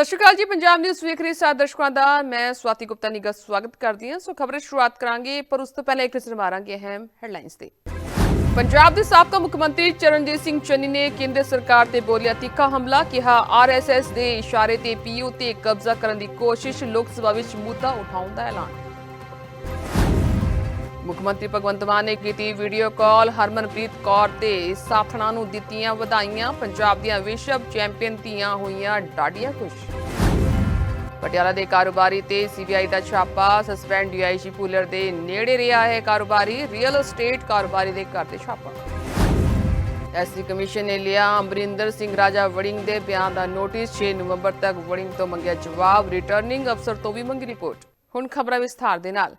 ਸਤਿ ਸ਼੍ਰੀ ਅਕਾਲ ਜੀ, ਪੰਜਾਬ ਨਿਊਜ਼ ਵੇਖ ਰਹੇ ਸਾਰੇ ਦਰਸ਼ਕਾਂ ਦਾ। ਮੈਂ ਸਵਾਤੀ ਗੁਪਤਾ ਨਿੱਘਾ ਸਵਾਗਤ ਕਰਦੀ ਹਾਂ। ਸੋ ਖਬਰ ਸ਼ੁਰੂਆਤ ਕਰਾਂਗੇ, ਪਰ ਉਸ ਤੋਂ ਪਹਿਲਾਂ ਇੱਕ ਨਜ਼ਰ ਮਾਰਾਂਗੇ ਅਹਿਮ ਹੈਡਲਾਈਨਸ ਤੇ। ਪੰਜਾਬ ਦੇ ਸਾਬਕਾ ਮੁੱਖ ਮੰਤਰੀ ਚਰਨਜੀਤ ਸਿੰਘ ਚੰਨੀ ਨੇ ਕੇਂਦਰ ਸਰਕਾਰ ਤੇ ਬੋਲਿਆ ਤਿੱਖਾ ਹਮਲਾ, ਕਿਹਾ ਆਰਐਸਐਸ ਦੇ ਇਸ਼ਾਰੇ ਤੇ ਪੀਯੂ ਤੇ ਕਬਜ਼ਾ ਕਰਨ ਦੀ ਕੋਸ਼ਿਸ਼, ਲੋਕ ਸਭਾ ਵਿੱਚ ਮੁੱਦਾ ਉਠਾਉਣ ਦਾ ਐਲਾਨ। ਮੁੱਖ ਮੰਤਰੀ ਭਗਵੰਤ ਮਾਨ ਨੇ ਕੀਤੀ ਵੀਡੀਓ ਕਾਲ ਹਰਮਨਪ੍ਰੀਤ ਕੌਰ ਤੇ ਸਾਥਣਾ ਨੂੰ ਦਿੱਤੀਆਂ ਵਧਾਈਆਂ। ਪੰਜਾਬ ਦੀਆਂ ਵਿਸ਼ਵ ਚੈਂਪੀਅਨ ਧੀਆਂ ਹੋਈਆਂ ਡਾਡੀਆਂ ਖੁਸ਼। ਪਟਿਆਲਾ ਦੇ ਕਾਰੋਬਾਰੀ ਤੇ ਸੀਬੀਆਈ ਦਾ ਛਾਪਾ। ਸਸਪੈਂਡ ਡੀਆਈਜੀ ਪੂਲਰ ਦੇ ਨੇੜੇ ਰਿਹਾ ਹੈ ਕਾਰੋਬਾਰੀ। ਰੀਅਲ ਏਸਟੇਟ ਕਾਰੋਬਾਰੀ ਦੇ ਘਰ ਤੇ ਛਾਪਾ। ਐਸਸੀ ਕਮਿਸ਼ਨ ਨੇ ਲਿਆ ਅਮਰਿੰਦਰ ਸਿੰਘ ਰਾਜਾ ਵੜਿੰਗ ਦੇ ਬਿਆਨ ਦਾ ਨੋਟਿਸ। 6 ਨਵੰਬਰ ਤੱਕ ਵੜਿੰਗ ਤੋਂ ਮੰਗਿਆ ਜਵਾਬ। ਰਿਟਰਨਿੰਗ ਅਫਸਰ ਤੋਂ ਵੀ ਮੰਗੀ ਰਿਪੋਰਟ। ਹੁਣ ਖਬਰਾਂ ਵਿਸਥਾਰ ਦੇ ਨਾਲ।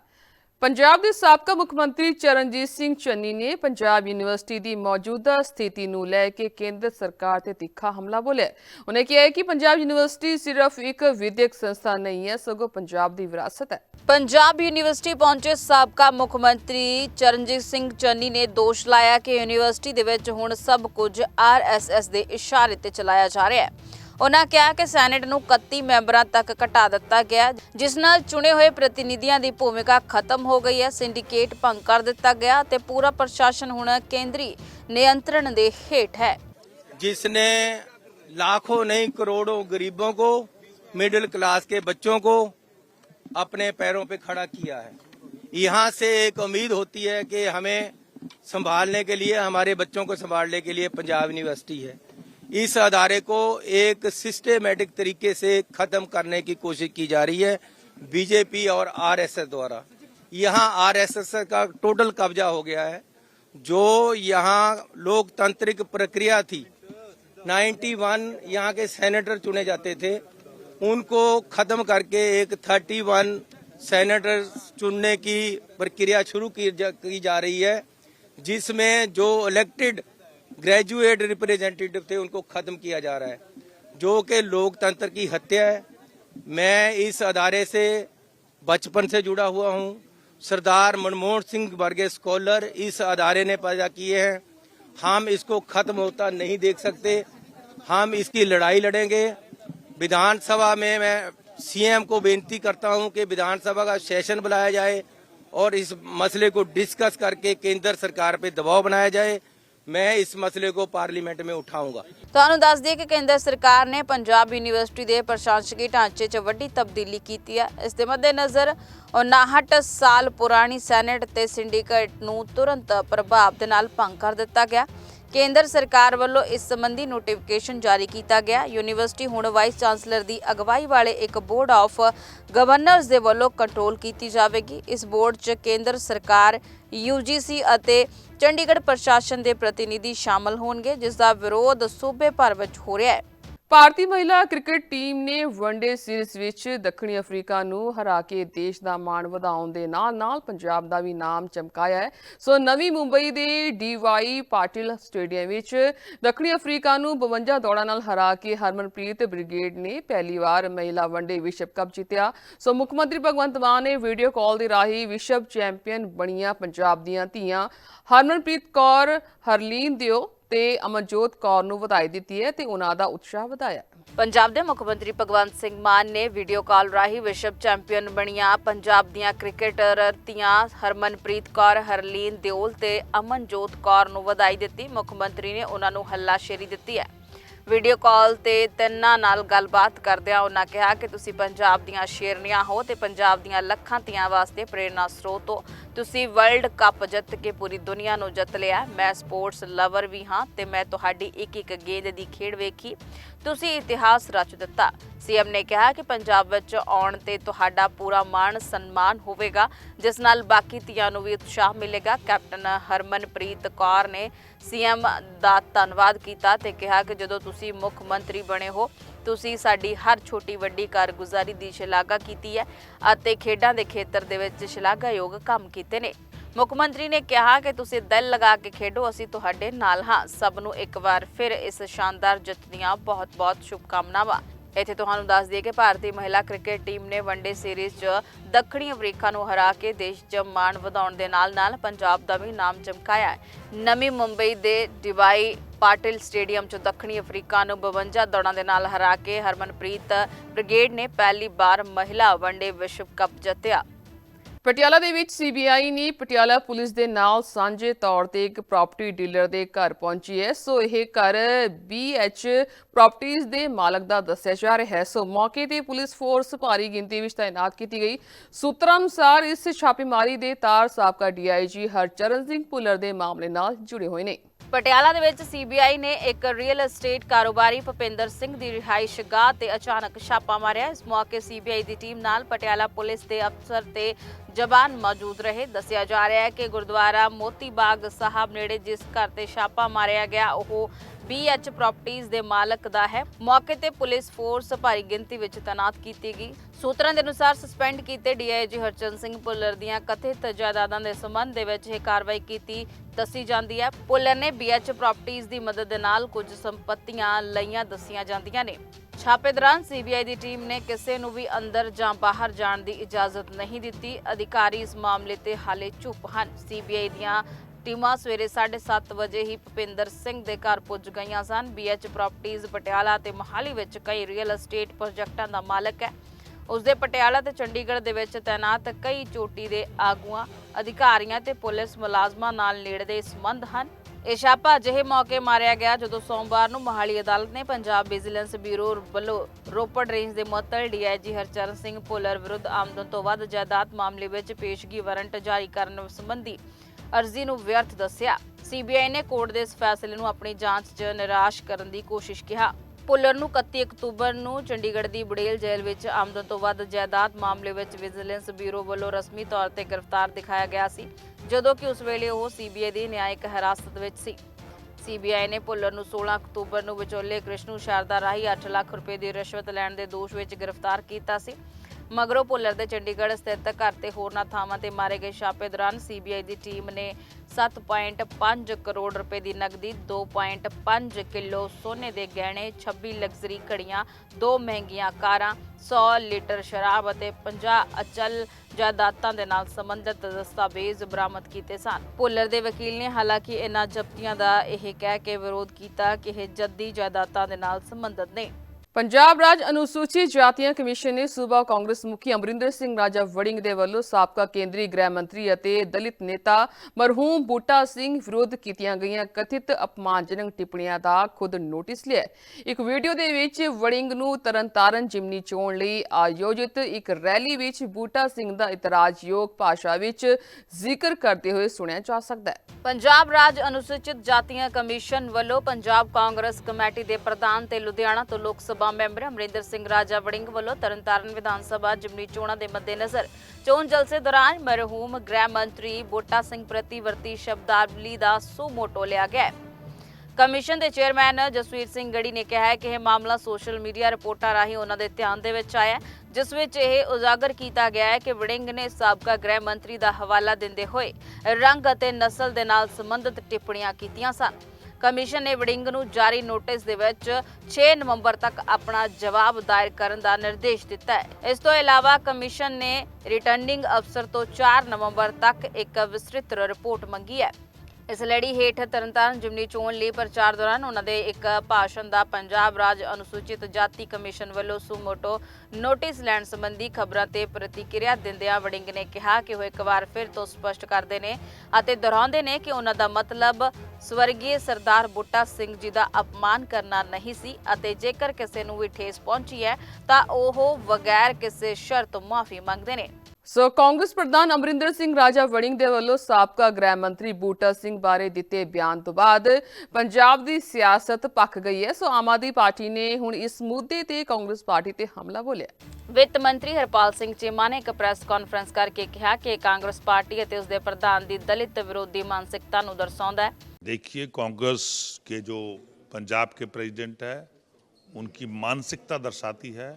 ਪੰਜਾਬ ਦੇ ਸਾਬਕਾ ਮੁੱਖ ਮੰਤਰੀ ਚਰਨਜੀਤ ਸਿੰਘ ਚੰਨੀ ਨੇ ਪੰਜਾਬ ਯੂਨੀਵਰਸਿਟੀ ਦੀ ਮੌਜੂਦਾ ਸਥਿਤੀ ਨੂੰ ਲੈ ਕੇ ਕੇਂਦਰ ਸਰਕਾਰ ਤੇ ਤਿੱਖਾ ਹਮਲਾ ਬੋਲਿਆ। ਉਹਨੇ ਕਿਹਾ ਕਿ ਪੰਜਾਬ ਯੂਨੀਵਰਸਿਟੀ ਸਿਰਫ ਇੱਕ ਵਿਦਿਅਕ ਸੰਸਥਾ ਨਹੀਂ ਹੈ, ਸਗੋਂ ਪੰਜਾਬ ਦੀ ਵਿਰਾਸਤ ਹੈ। ਪੰਜਾਬ ਯੂਨੀਵਰਸਿਟੀ ਪਹੁੰਚੇ ਸਾਬਕਾ ਮੁੱਖ ਮੰਤਰੀ ਚਰਨਜੀਤ ਸਿੰਘ ਚੰਨੀ ਨੇ ਦੋਸ਼ ਲਾਇਆ ਕਿ ਯੂਨੀਵਰਸਿਟੀ ਦੇ ਵਿੱਚ ਹੁਣ ਸਭ ਕੁਝ ਆਰਐਸਐਸ ਦੇ ਇਸ਼ਾਰੇ ਤੇ ਚਲਾਇਆ ਜਾ ਰਿਹਾ ਹੈ। ਉਹਨਾਂ ਕਿਹਾ ਕਿ ਸੈਨੇਟ ਨੂੰ 31 ਮੈਂਬਰਾਂ ਤੱਕ ਘਟਾ ਦਿੱਤਾ ਗਿਆ ਹੈ, ਜਿਸ ਨਾਲ ਚੁਣੇ ਹੋਏ ਪ੍ਰਤੀਨਿਧੀਆਂ ਦੀ ਭੂਮਿਕਾ ਖਤਮ ਹੋ ਗਈ ਹੈ ਸਿੰਡੀਕੇਟ ਭੰਗ ਕਰ ਦਿੱਤਾ ਗਿਆ ਤੇ ਪੂਰਾ ਪ੍ਰਸ਼ਾਸਨ ਹੁਣ ਕੇਂਦਰੀ ਨਿਯੰਤਰਣ ਦੇ ਹੇਠ ਹੈ जिसने लाखों नहीं करोड़ों गरीबों को मिडिल क्लास के बच्चों को अपने पैरों पे खड़ा किया है यहाँ से एक उम्मीद होती है कि हमें संभालने के लिए हमारे बच्चों को संभालने के लिए पंजाब यूनिवर्सिटी है इस अदारे को एक सिस्टेमेटिक तरीके से खत्म करने की कोशिश की जा रही है बीजेपी और आरएसएस द्वारा। यहाँ आरएसएस का टोटल कब्जा हो गया है। जो यहाँ लोकतांत्रिक प्रक्रिया थी 91 वन यहाँ के सेनेटर चुने जाते थे उनको खत्म करके एक 31 सेनेटर चुनने की प्रक्रिया शुरू की जा, की जा रही है जिसमें जो इलेक्टेड ग्रेजुएट रिप्रेजेंटेटिव थे, उनको खत्म किया जा रहा है। जो कि लोकतंत्र की हत्या है। मैं इस अदारे से बचपन से जुड़ा हुआ हूँ। सरदार मनमोहन सिंह वर्गे स्कॉलर इस अदारे ने पैदा किए हैं। हम इसको खत्म होता नहीं देख सकते। हम इसकी लड़ाई लड़ेंगे। विधानसभा में मैं सीएम को बेनती करता हूँ कि विधानसभा का सेशन बुलाया जाए और इस मसले को डिस्कस करके केंद्र सरकार पे दबाव बनाया जाए। मैं इस मसले को पार्लियामेंट में उठाऊंगा ਤੁਹਾਨੂੰ ਦੱਸ ਦਈਏ ਕਿ ਕੇਂਦਰ ਸਰਕਾਰ ਨੇ ਪੰਜਾਬ ਯੂਨੀਵਰਸਿਟੀ ਦੇ ਪ੍ਰਸ਼ਾਸਕੀ ਢਾਂਚੇ 'ਚ ਵੱਡੀ ਤਬਦੀਲੀ ਕੀਤੀ ਹੈ ਇਸ ਦੇ ਮੱਦੇਨਜ਼ਰ 59 ਸਾਲ ਪੁਰਾਣੀ ਸੈਨੇਟ ਤੇ ਸਿੰਡੀਕੇਟ ਨੂੰ ਤੁਰੰਤ ਪ੍ਰਭਾਵ ਦੇ ਨਾਲ ਭੰਗ ਕਰ ਦਿੱਤਾ ਗਿਆ ਕੇਂਦਰ ਸਰਕਾਰ ਵੱਲੋਂ ਇਸ ਸੰਬੰਧੀ ਨੋਟੀਫਿਕੇਸ਼ਨ ਜਾਰੀ ਕੀਤਾ ਗਿਆ ਯੂਨੀਵਰਸਿਟੀ ਹੁਣ ਵਾਈਸ ਚਾਂਸਲਰ ਦੀ ਅਗਵਾਈ ਵਾਲੇ ਇੱਕ ਬੋਰਡ ਆਫ ਗਵਰਨਰਸ ਦੇ ਵੱਲੋਂ ਕੰਟਰੋਲ ਕੀਤੀ ਜਾਵੇਗੀ ਇਸ ਬੋਰਡ 'ਚ ਕੇਂਦਰ ਸਰਕਾਰ ਯੂਜੀਸੀ ਅਤੇ ਚੰਡੀਗੜ੍ਹ ਪ੍ਰਸ਼ਾਸਨ ਦੇ ਪ੍ਰਤੀਨਿਧੀ ਸ਼ਾਮਲ ਹੋਣਗੇ, ਜਿਸ ਦਾ ਵਿਰੋਧ ਸੂਬੇ ਭਰ ਵਿੱਚ ਹੋ ਰਿਹਾ ਹੈ। ਭਾਰਤੀ ਮਹਿਲਾ ਕ੍ਰਿਕਟ ਟੀਮ ਨੇ ਵਨਡੇ ਸੀਰੀਜ਼ ਵਿੱਚ ਦੱਖਣੀ ਅਫਰੀਕਾ ਨੂੰ ਹਰਾ ਕੇ ਦੇਸ਼ ਦਾ ਮਾਣ ਵਧਾਉਣ ਦੇ ਨਾਲ-ਨਾਲ ਪੰਜਾਬ ਦਾ ਵੀ ਨਾਮ ਚਮਕਾਇਆ ਹੈ। ਸੋ ਨਵੀਂ ਮੁੰਬਈ ਦੇ ਡੀਵਾਈ ਪਾਟਿਲ ਸਟੇਡੀਅਮ ਵਿੱਚ ਦੱਖਣੀ ਅਫਰੀਕਾ ਨੂੰ 52 ਦੌੜਾਂ ਨਾਲ ਹਰਾ ਕੇ ਹਰਮਨਪ੍ਰੀਤ ਬ੍ਰਿਗੇਡ ਨੇ ਪਹਿਲੀ ਵਾਰ ਮਹਿਲਾ ਵਨਡੇ ਵਿਸ਼ਵ ਕੱਪ ਜਿੱਤਿਆ। ਸੋ ਮੁੱਖ ਮੰਤਰੀ ਭਗਵੰਤ ਮਾਨ ਨੇ ਵੀਡੀਓ ਕਾਲ ਦੇ ਰਾਹੀਂ ਵਿਸ਼ਵ ਚੈਂਪੀਅਨ ਬਣੀਆਂ ਪੰਜਾਬ ਦੀਆਂ ਧੀਆਂ ਹਰਮਨਪ੍ਰੀਤ ਕੌਰ, ਹਰਲੀਨ ਦਿਓ ਤੇ ਅਮਨਜੋਤ ਕੌਰ ਨੂੰ ਵਧਾਈ ਦਿੱਤੀ ਹੈ ਤੇ ਉਹਨਾਂ ਦਾ ਉਤਸ਼ਾਹ ਵਧਾਇਆ। ਪੰਜਾਬ ਦੇ ਮੁੱਖ ਮੰਤਰੀ ਭਗਵੰਤ ਸਿੰਘ ਮਾਨ ਨੇ ਵੀਡੀਓ ਕਾਲ ਰਾਹੀਂ ਵਿਸ਼ਵ ਚੈਂਪੀਅਨ ਬਣੀਆਂ ਪੰਜਾਬ ਦੀਆਂ ਕ੍ਰਿਕਟਰ ਧੀਆਂ ਹਰਮਨਪ੍ਰੀਤ ਕੌਰ, ਹਰਲੀਨ ਦਿਓਲ ਤੇ ਅਮਨਜੋਤ ਕੌਰ ਨੂੰ ਵਧਾਈ ਦਿੱਤੀ। ਮੁੱਖ ਮੰਤਰੀ ਨੇ ਉਹਨਾਂ ਨੂੰ ਹੱਲਾਸ਼ੇਰੀ ਦਿੱਤੀ ਹੈ। ਵੀਡੀਓ ਕਾਲ ਤੇ ਤਿੰਨਾਂ ਨਾਲ ਗੱਲਬਾਤ ਕਰਦਿਆਂ ਉਹਨਾਂ ਕਿਹਾ ਕਿ ਤੁਸੀਂ ਪੰਜਾਬ ਦੀਆਂ ਸ਼ੇਰਨੀਆਂ ਹੋ ਤੇ ਪੰਜਾਬ ਦੀਆਂ ਲੱਖਾਂ ਧੀਆਂ ਵਾਸਤੇ ਪ੍ਰੇਰਨਾ ਸਰੋਤ ਹੋ। ਤੁਸੀਂ ਵਰਲਡ ਕੱਪ ਜਿੱਤ ਕੇ ਪੂਰੀ ਦੁਨੀਆ ਨੂੰ ਜਿੱਤ ਲਿਆ। ਮੈਂ ਸਪੋਰਟਸ ਲਵਰ ਵੀ ਹਾਂ ਤੇ ਮੈਂ ਤੁਹਾਡੀ ਇੱਕ ਇੱਕ ਗੇਂਦ ਦੀ ਖੇਡ ਵੇਖੀ। ਤੁਸੀਂ ਇਤਿਹਾਸ ਰਚ ਦਿੱਤਾ। ਸੀਐਮ ਨੇ ਕਿਹਾ ਕਿ ਪੰਜਾਬ ਵਿੱਚ ਆਉਣ ਤੇ ਤੁਹਾਡਾ ਪੂਰਾ ਮਾਣ, ਸਨਮਾਨ ਹੋਵੇਗਾ, ਜਿਸ ਨਾਲ ਬਾਕੀ ਧੀਆਂ ਨੂੰ ਵੀ ਉਤਸ਼ਾਹ ਮਿਲੇਗਾ। ਕੈਪਟਨ ਹਰਮਨਪ੍ਰੀਤ ਕੌਰ ਨੇ ਸੀਐਮ ਦਾ ਧੰਨਵਾਦ ਕੀਤਾ ਤੇ ਕਿਹਾ ਕਿ ਜਦੋਂ ਤੁਸੀਂ ਮੁੱਖ ਮੰਤਰੀ ਬਣੇ ਹੋ ਤੁਸੀਂ ਸਾਡੀ ਹਰ ਛੋਟੀ ਵੱਡੀ ਕਾਰਗੁਜ਼ਾਰੀ ਦੀ ਸ਼ਲਾਘਾ ਕੀਤੀ ਹੈ ਅਤੇ ਖੇਡਾਂ ਦੇ ਖੇਤਰ ਦੇ ਵਿੱਚ ਸ਼ਲਾਘਾਯੋਗ ਕੰਮ ਕੀਤੇ ਨੇ। ਮੁੱਖ ਮੰਤਰੀ ਨੇ ਕਿਹਾ ਕਿ ਤੁਸੀਂ ਦਿਲ ਲਗਾ ਕੇ ਖੇਡੋ, ਅਸੀਂ ਤੁਹਾਡੇ ਨਾਲ ਹਾਂ। ਸਭ ਨੂੰ ਇੱਕ ਵਾਰ ਫਿਰ ਇਸ ਸ਼ਾਨਦਾਰ ਜਿੱਤ ਦੀਆਂ ਬਹੁਤ-ਬਹੁਤ ਸ਼ੁਭਕਾਮਨਾਵਾਂ। ਇੱਥੇ ਤੁਹਾਨੂੰ ਦੱਸ ਦਈਏ ਕਿ ਭਾਰਤੀ ਮਹਿਲਾ ਕ੍ਰਿਕਟ ਟੀਮ ਨੇ ਵਨਡੇ ਸੀਰੀਜ਼ 'ਚ ਦੱਖਣੀ ਅਫਰੀਕਾ ਨੂੰ ਹਰਾ ਕੇ ਦੇਸ਼ 'ਚ ਮਾਣ ਵਧਾਉਣ ਦੇ ਨਾਲ-ਨਾਲ ਪੰਜਾਬ ਦਾ ਵੀ ਨਾਮ ਚਮਕਾਇਆ ਨਵੀਂ ਮੁੰਬਈ ਦੇ ਡਿਵਾਈ ਪਾਟਿਲ ਸਟੇਡੀਅਮ 'ਚ ਦੱਖਣੀ ਅਫਰੀਕਾ ਨੂੰ 52 ਦੌੜਾਂ ਦੇ ਨਾਲ ਹਰਾ ਕੇ ਹਰਮਨਪ੍ਰੀਤ ਬ੍ਰਿਗੇਡ ਨੇ ਪਹਿਲੀ ਵਾਰ ਮਹਿਲਾ ਵਨਡੇ ਵਿਸ਼ਵ ਕੱਪ ਜਿੱਤਿਆ। ਪਟਿਆਲਾ ਦੇ ਵਿੱਚ ਸੀਬੀਆਈ ਨੇ ਪਟਿਆਲਾ ਪੁਲਿਸ ਦੇ ਨਾਲ ਸਾਂਝੇ ਤੌਰ ਤੇ ਇੱਕ ਪ੍ਰਾਪਰਟੀ ਡੀਲਰ ਦੇ ਘਰ ਪਹੁੰਚੀ ਹੈ। ਸੋ ਇਹ ਘਰ BH ਪ੍ਰਾਪਰਟੀਆਂ ਦੇ ਮਾਲਕ ਦਾ ਦੱਸਿਆ ਜਾ ਰਿਹਾ ਹੈ। ਸੋ ਮੌਕੇ ਤੇ ਪੁਲਿਸ ਫੋਰਸ ਭਾਰੀ ਗਿਣਤੀ ਵਿੱਚ ਤਾਇਨਾਤ ਕੀਤੀ ਗਈ। ਸੂਤਰਾਂ ਅਨੁਸਾਰ ਇਸ ਛਾਪੇਮਾਰੀ ਦੇ ਤਾਰ ਸਾਬਕਾ ਡੀਆਈਜੀ ਹਰਚਰਨ ਸਿੰਘ ਭੁੱਲਰ ਦੇ ਮਾਮਲੇ ਨਾਲ ਜੁੜੇ ਹੋਏ ਨੇ। ਪਟਿਆਲਾ ਦੇ ਵਿੱਚ ਸੀਬੀਆਈ ਨੇ ਇੱਕ ਰੀਅਲ ਏਸਟੇਟ ਕਾਰੋਬਾਰੀ ਭੁਪਿੰਦਰ ਸਿੰਘ ਦੀ ਰਿਹਾਇਸ਼ ਗਾਹ ਤੇ ਅਚਾਨਕ ਛਾਪਾ ਮਾਰਿਆ। ਇਸ ਮੌਕੇ ਸੀਬੀਆਈ ਦੀ ਟੀਮ ਨਾਲ ਪਟਿਆਲਾ ਪੁਲਿਸ ਦੇ ਅਫਸਰ ਤੇ ਜਵਾਨ ਮੌਜੂਦ ਰਹੇ। ਦੱਸਿਆ ਜਾ ਰਿਹਾ ਹੈ ਕਿ ਗੁਰਦੁਆਰਾ ਮੋਤੀ ਬਾਗ ਸਾਹਿਬ ਨੇੜੇ ਜਿਸ ਘਰ ਤੇ ਛਾਪਾ ਮਾਰਿਆ ਗਿਆ, ਉਹ BH ਪ੍ਰਾਪਰਟੀਆਂ ਦੇ ਮਾਲਕ ਦਾ ਹੈ। ਮੌਕੇ ਤੇ ਪੁਲਿਸ ਫੋਰਸ ਭਾਰੀ ਗਿਣਤੀ ਵਿੱਚ ਤਾਇਨਾਤ ਕੀਤੀ ਗਈ। ਸੂਤਰਾਂ ਦੇ ਅਨੁਸਾਰ ਸਸਪੈਂਡ ਕੀਤੇ ਡੀਆਈਜੀ ਹਰਚੰਦ ਸਿੰਘ ਪੁੱਲਰ ਦੀਆਂ ਕਥਿਤ ਜਾਇਦਾਦਾਂ ਦੇ ਸੰਬੰਧ ਦੇ ਵਿੱਚ ਇਹ ਕਾਰਵਾਈ ਕੀਤੀ ਦੱਸੀ ਜਾਂਦੀ ਹੈ। ਪੁੱਲਰ ਨੇ BH ਪ੍ਰਾਪਰਟੀਆਂ ਦੀ ਮਦਦ ਦੇ ਨਾਲ ਕੁਝ ਸੰਪਤੀਆਂ ਲਈਆਂ, ਦੱਸੀਆਂ ਜਾਂਦੀਆਂ ਨੇ। ਛਾਪੇ ਦੌਰਾਨ ਸੀਬੀਆਈ ਦੀ ਟੀਮ ਨੇ ਕਿਸੇ ਨੂੰ ਵੀ ਅੰਦਰ ਜਾਂ ਬਾਹਰ ਜਾਣ ਦੀ ਇਜਾਜ਼ਤ ਨਹੀਂ ਦਿੱਤੀ। ਅਧਿਕਾਰੀ ਇਸ ਮਾਮਲੇ ਤੇ ਹਾਲੇ ਚੁੱਪ ਹਨ। ਸੀਬੀਆਈ ਦੀਆਂ ਟੀਮਾਂ ਸਵੇਰੇ 7:30 ਵਜੇ ਹੀ ਭੁਪਿੰਦਰ ਸਿੰਘ ਦੇ ਘਰ ਪੁੱਜ ਗਈਆਂ ਸਨ। BH ਪ੍ਰਾਪਰਟੀਆਂ ਪਟਿਆਲਾ ਤੇ ਮਹਾਲੀ ਵਿੱਚ ਕਈ ਰੀਅਲ ਏਸਟੇਟ ਪ੍ਰੋਜੈਕਟਾਂ ਦਾ ਮਾਲਕ ਹੈ। ਉਸ ਦੇ ਪਟਿਆਲਾ ਤੇ ਚੰਡੀਗੜ੍ਹ ਦੇ ਵਿੱਚ ਤਾਇਨਾਤ ਕਈ ਚੋਟੀ ਦੇ ਆਗੂਆਂ, ਅਧਿਕਾਰੀਆਂ ਤੇ ਪੁਲਿਸ ਮੁਲਾਜ਼ਮਾਂ ਨਾਲ ਨੇੜਦੇ ਸੰਬੰਧ ਹਨ। ਇਹ ਛਾਪਾ ਅਜਿਹੇ ਮੌਕੇ ਮਾਰਿਆ ਗਿਆ ਜਦੋਂ ਸੋਮਵਾਰ ਨੂੰ ਮਹਾਲੀ ਅਦਾਲਤ ਨੇ ਪੰਜਾਬ ਵਿਜੀਲੈਂਸ ਬਿਊਰੋ ਵੱਲੋਂ ਰੋਪੜ ਰੇਂਜ ਦੇ ਮੁਅੱਤਲ ਡੀਆਈਜੀ ਹਰਚਰਨ ਸਿੰਘ ਭੁੱਲਰ ਵਿਰੁੱਧ ਆਮਦਨ ਤੋਂ ਵੱਧ ਜਾਇਦਾਦ ਮਾਮਲੇ ਵਿੱਚ ਪੇਸ਼ਗੀ ਵਾਰੰਟ ਜਾਰੀ ਕਰਨ ਸੰਬੰਧੀ ਅਰਜ਼ੀ ਨੂੰ ਵਿਅਰਥ ਦੱਸਿਆ। ਸੀਬੀਆਈ ਨੇ ਕੋਰਟ ਦੇ ਇਸ ਫੈਸਲੇ ਨੂੰ ਆਪਣੀ ਜਾਂਚ 'ਚ ਨਿਰਾਸ਼ ਕਰਨ ਦੀ ਕੋਸ਼ਿਸ਼ ਕਿਹਾ। ਪੁੱਲਰ ਨੂੰ 31 ਅਕਤੂਬਰ ਨੂੰ ਚੰਡੀਗੜ੍ਹ ਦੀ ਬੜੇਲ ਜੇਲ੍ਹ ਵਿੱਚ ਆਮਦਨ ਤੋਂ ਵੱਧ ਜਾਇਦਾਦ ਮਾਮਲੇ ਵਿੱਚ ਵਿਜੀਲੈਂਸ ਬਿਊਰੋ ਵੱਲੋਂ ਰਸਮੀ ਤੌਰ ਤੇ ਗ੍ਰਿਫਤਾਰ ਦਿਖਾਇਆ ਗਿਆ ਸੀ। ਜਦੋਂ ਕਿ ਉਸ ਵੇਲੇ ਉਹ ਸੀਬੀਆਈ ਦੀ ਨਿਆਇਕ ਹਿਰਾਸਤ ਵਿੱਚ ਸੀ। ਸੀਬੀਆਈ ਨੇ ਭੁੱਲਰ ਨੂੰ 16 ਅਕਤੂਬਰ ਨੂੰ ਵਿਚੋਲੇ ਕ੍ਰਿਸ਼ਨੂ ਸ਼ਾਰਦਾ ਰਾਹੀਂ 8 ਲੱਖ ਰੁਪਏ ਦੀ ਰਿਸ਼ਵਤ ਲੈਣ ਦੇ ਦੋਸ਼ ਵਿੱਚ ਗ੍ਰਿਫਤਾਰ ਕੀਤਾ ਸੀ। ਮਗਰੋਂ ਭੁੱਲਰ ਦੇ ਚੰਡੀਗੜ੍ਹ ਸਥਿਤ ਘਰ ਤੇ ਹੋਰਨਾਂ ਥਾਵਾਂ ਤੇ ਮਾਰੇ ਗਏ ਛਾਪੇ ਦੌਰਾਨ ਸੀਬੀਆਈ ਦੀ ਟੀਮ ਨੇ 7.5 ਕਰੋੜ ਰੁਪਏ ਦੀ ਨਕਦੀ 2.5 ਕਿਲੋ ਸੋਨੇ ਦੇ ਗਹਿਣੇ 26 ਲਗਜ਼ਰੀ ਘੜੀਆਂ, ਦੋ ਮਹਿੰਗੀਆਂ ਕਾਰਾਂ 100 ਲੀਟਰ ਸ਼ਰਾਬ ਅਤੇ 50 ਅਚਲ ਜਾਇਦਾਦਾਂ ਦੇ ਨਾਲ ਸੰਬੰਧਿਤ ਦਸਤਾਵੇਜ਼ ਬਰਾਮਦ ਕੀਤੇ ਸਨ। ਭੁੱਲਰ ਦੇ ਵਕੀਲ ਨੇ ਹਾਲਾਂਕਿ ਇਹਨਾਂ ਜ਼ਬਤੀਆਂ ਦਾ ਇਹ ਕਹਿ ਕੇ ਵਿਰੋਧ ਕੀਤਾ ਕਿ ਇਹ ਜੱਦੀ ਜਾਇਦਾਦਾਂ ਦੇ ਨਾਲ ਸੰਬੰਧਿਤ ਨੇ। ਪੰਜਾਬ ਰਾਜ ਅਨੁਸੂਚਿਤ ਜਾਤੀਆਂ ਕਮਿਸ਼ਨ ਨੇ ਸੂਬਾ ਕਾਂਗਰਸ ਮੁਖੀ ਅਮਰਿੰਦਰ ਸਿੰਘ ਰਾਜਾ ਵੜਿੰਗ ਦੇ ਵੱਲੋਂ ਸਾਬਕਾ ਕੇਂਦਰੀ ਗ੍ਰਹਿ ਮੰਤਰੀ ਅਤੇ ਦਲਿਤ ਨੇਤਾ ਮਰਹੂਮ ਬੂਟਾ ਸਿੰਘ ਵਿਰੁੱਧ ਕੀਤੀਆਂ ਗਈਆਂ ਕਥਿਤ ਅਪਮਾਨਜਨਕ ਟਿੱਪਣੀਆਂ ਦਾ ਖੁਦ ਨੋਟਿਸ ਲਿਆ ਇੱਕ ਵੀਡੀਓ ਦੇ ਵਿੱਚ ਵੜਿੰਗ ਨੂੰ ਤਰਨਤਾਰਨ ਜਿਮਨੀ ਚੋਣ ਲਈ ਆਯੋਜਿਤ ਇੱਕ ਰੈਲੀ ਵਿੱਚ ਬੂਟਾ ਸਿੰਘ ਦਾ ਇਤਰਾਜ਼ਯੋਗ ਭਾਸ਼ਾ ਵਿੱਚ ਜ਼ਿਕਰ ਕਰਦੇ ਹੋਏ ਸੁਣਿਆ ਜਾ ਸਕਦਾ ਹੈ। ਪੰਜਾਬ ਰਾਜ ਅਨੁਸੂਚਿਤ ਜਾਤੀਆਂ ਕਮਿਸ਼ਨ ਵੱਲੋਂ ਪੰਜਾਬ ਕਾਂਗਰਸ ਕਮੇਟੀ ਦੇ ਪ੍ਰਧਾਨ ਤੇ ਲੁਧਿਆਣਾ ਤੋਂ ਲੋਕ ਸਭਾ ਮੈਂਬਰ ਅਮਰਿੰਦਰ ਸਿੰਘ ਰਾਜਾ ਵੜਿੰਗ ਵੱਲੋਂ ਤਰਨਤਾਰਨ ਵਿਧਾਨ ਸਭਾ ਜਿਮਨੀ ਚੋਣਾਂ ਦੇ ਮੱਦੇਨਜ਼ਰ ਚੋਣ ਜਲਸੇ ਦੌਰਾਨ ਮਰਹੂਮ ਗ੍ਰਹਿ ਮੰਤਰੀ ਬੋਟਾ ਸਿੰਘ ਪ੍ਰਤੀ ਵਰਤੀ ਸ਼ਬਦਾਵਲੀ ਦਾ ਸੂਮੋਟੋ ਲਿਆ ਗਿਆ ਹੈ। ਕਮਿਸ਼ਨ ਦੇ ਚੇਅਰਮੈਨ ਜਸਵੀਰ ਸਿੰਘ ਗੜੀ ਨੇ ਕਿਹਾ ਹੈ ਕਿ ਇਹ ਮਾਮਲਾ ਸੋਸ਼ਲ ਮੀਡੀਆ ਰਿਪੋਰਟਾਂ ਰਾਹੀਂ ਉਹਨਾਂ ਦੇ ਧਿਆਨ ਦੇ ਵਿੱਚ ਆਇਆ ਜਿਸ ਵਿੱਚ ਇਹ ਉਜਾਗਰ ਕੀਤਾ ਗਿਆ ਹੈ ਕਿ ਵੜਿੰਗ ਨੇ ਸਾਬਕਾ ਗ੍ਰਹਿ ਮੰਤਰੀ ਦਾ ਹਵਾਲਾ ਦਿੰਦੇ ਹੋਏ ਰੰਗ ਅਤੇ ਨਸਲ ਦੇ ਨਾਲ ਸੰਬੰਧਿਤ ਟਿੱਪਣੀਆਂ ਕੀਤੀਆਂ ਸਨ। ਕਮਿਸ਼ਨ ਨੇ ਵੜਿੰਗ ਨੂੰ ਜਾਰੀ ਨੋਟਿਸ ਦੇ ਵਿੱਚ 6 ਨਵੰਬਰ ਤੱਕ ਆਪਣਾ ਜਵਾਬ ਦਾਇਰ ਕਰਨ ਦਾ ਨਿਰਦੇਸ਼ ਦਿੱਤਾ ਹੈ। ਇਸ ਤੋਂ ਇਲਾਵਾ ਕਮਿਸ਼ਨ ਨੇ ਰਿਟਰਨਿੰਗ ਅਫਸਰ ਤੋਂ 4 ਨਵੰਬਰ ਤੱਕ ਇੱਕ ਵਿਸਤ੍ਰਿਤ ਰਿਪੋਰਟ ਮੰਗੀ ਹੈ। ਇਸ ਲੜੀ ਹੇਠ ਤਰਨਤਾਰਨ ਜਿਮਨੀ ਚੋਣ ਲਈ ਪ੍ਰਚਾਰ ਦੌਰਾਨ ਉਹਨਾਂ ਦੇ ਇੱਕ ਭਾਸ਼ਣ ਦਾ ਪੰਜਾਬ ਰਾਜ ਅਨੁਸੂਚਿਤ ਜਾਤੀ ਕਮਿਸ਼ਨ ਵੱਲੋਂ ਸੁਮੋਟੋ ਨੋਟਿਸ ਲੈਣ ਸੰਬੰਧੀ ਖਬਰਾਂ ਤੇ ਪ੍ਰਤੀਕਿਰਿਆ ਦਿੰਦਿਆਂ ਵੜਿੰਗ ਨੇ ਕਿਹਾ ਕਿ ਉਹ ਇੱਕ ਵਾਰ ਫਿਰ ਤੋਂ ਸਪਸ਼ਟ ਕਰਦੇ ਨੇ ਅਤੇ ਦੁਹਰਾਉਂਦੇ ਨੇ ਕਿ ਉਹਨਾਂ ਦਾ ਮਤਲਬ ਸਵਰਗੀ ਸਰਦਾਰ ਬੁੱਟਾ ਸਿੰਘ ਜੀ ਦਾ ਅਪਮਾਨ ਕਰਨਾ ਨਹੀਂ ਸੀ ਅਤੇ ਜੇਕਰ ਕਿਸੇ ਨੂੰ ਵੀ ਠੇਸ ਪਹੁੰਚੀ ਹੈ ਤਾਂ ਉਹ ਬਗੈਰ ਕਿਸੇ ਸ਼ਰਤ ਮਾਫੀ ਮੰਗਦੇ ਨੇ। ਸੋ ਕਾਂਗਰਸ ਪ੍ਰਧਾਨ ਅਮਰਿੰਦਰ ਸਿੰਘ ਰਾਜਾ ਵੜਿੰਗ ਦੇ ਵੱਲੋਂ ਸਾਬਕਾ ਗ੍ਰਹਿ ਮੰਤਰੀ ਬੂਟਾ ਸਿੰਘ ਬਾਰੇ ਦਿੱਤੇ ਬਿਆਨ ਤੋਂ ਬਾਅਦ ਪੰਜਾਬ ਦੀ ਸਿਆਸਤ ਪੱਕ ਗਈ ਹੈ ਸੋ ਆਮ ਆਦਮੀ ਪਾਰਟੀ ਨੇ ਹੁਣ ਇਸ ਮੁੱਦੇ ਤੇ ਕਾਂਗਰਸ ਪਾਰਟੀ ਤੇ ਹਮਲਾ ਬੋਲਿਆ ਵਿੱਤ ਮੰਤਰੀ ਹਰਪਾਲ ਸਿੰਘ ਚੀਮਾ ਨੇ ਇੱਕ ਪ੍ਰੈਸ ਕਾਨਫਰੰਸ ਕਰਕੇ ਕਿਹਾ ਕਿ ਇਹ ਕਾਂਗਰਸ ਪਾਰਟੀ ਅਤੇ ਉਸ ਦੇ ਪ੍ਰਧਾਨ ਦੀ ਦਲਿਤ ਵਿਰੋਧੀ ਮਾਨਸਿਕਤਾ ਨੂੰ ਦਰਸਾਉਂਦਾ ਹੈ देखिए कांग्रेस के जो पंजाब के प्रेसिडेंट है उनकी मानसिकता दर्शाती है